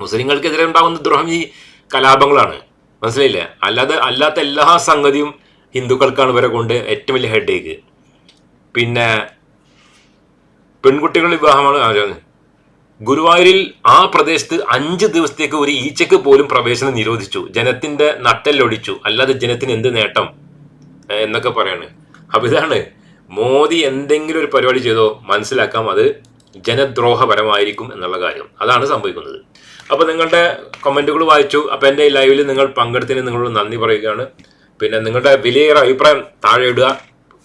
മുസ്ലിങ്ങൾക്കെതിരെ ഉണ്ടാകുന്ന ദ്രോഹം ഈ കലാപങ്ങളാണ്. മനസ്സിലായില്ലേ? അല്ലാതെ അല്ലാത്ത എല്ലാ സംഗതിയും ഹിന്ദുക്കൾക്കാണ് ഇവരെ കൊണ്ട് ഏറ്റവും വലിയ ഹെഡേക്ക് പിന്നെ പെൺകുട്ടികളുടെ വിവാഹമാണ് ഗുരുവായൂരിൽ ആ പ്രദേശത്ത് അഞ്ച് ദിവസത്തേക്ക് ഒരു ഈച്ചക്ക് പോലും പ്രവേശനം നിരോധിച്ചു. ജനത്തിന്റെ നട്ടെല്ലൊടിച്ചു. അല്ലാതെ ജനത്തിന് എന്ത് നേട്ടം? എന്നൊക്കെ പറയാണ്. അപ്പൊ ഇതാണ്. മോദി എന്തെങ്കിലും ഒരു പരിപാടി ചെയ്തോ മനസ്സിലാക്കാം. അത് ജനദ്രോഹപരമായിരിക്കും എന്നുള്ള കാര്യം. അതാണ് സംഭവിക്കുന്നത്. അപ്പൊ നിങ്ങളുടെ കമന്റുകൾ വായിച്ചു. അപ്പൊ എന്റെ ഈ ലൈവിൽ നിങ്ങൾ പങ്കെടുത്തതിന് നിങ്ങളോട് നന്ദി പറയുകയാണ്. പിന്നെ നിങ്ങളുടെ വിലയേറെ അഭിപ്രായം താഴെ ഇടുക.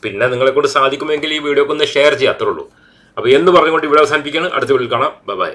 പിന്നെ നിങ്ങളെ കൊണ്ട് സാധിക്കുമെങ്കിൽ ഈ വീഡിയോക്ക് ഒന്ന് ഷെയർ ചെയ്യാം അത്രേ ഉള്ളൂ. അപ്പൊ എന്ന് പറഞ്ഞുകൊണ്ട് ഇവിടെ അവസാനിപ്പിക്കുകയാണ്. അടുത്ത വീട്ടിൽ കാണാം. ബൈ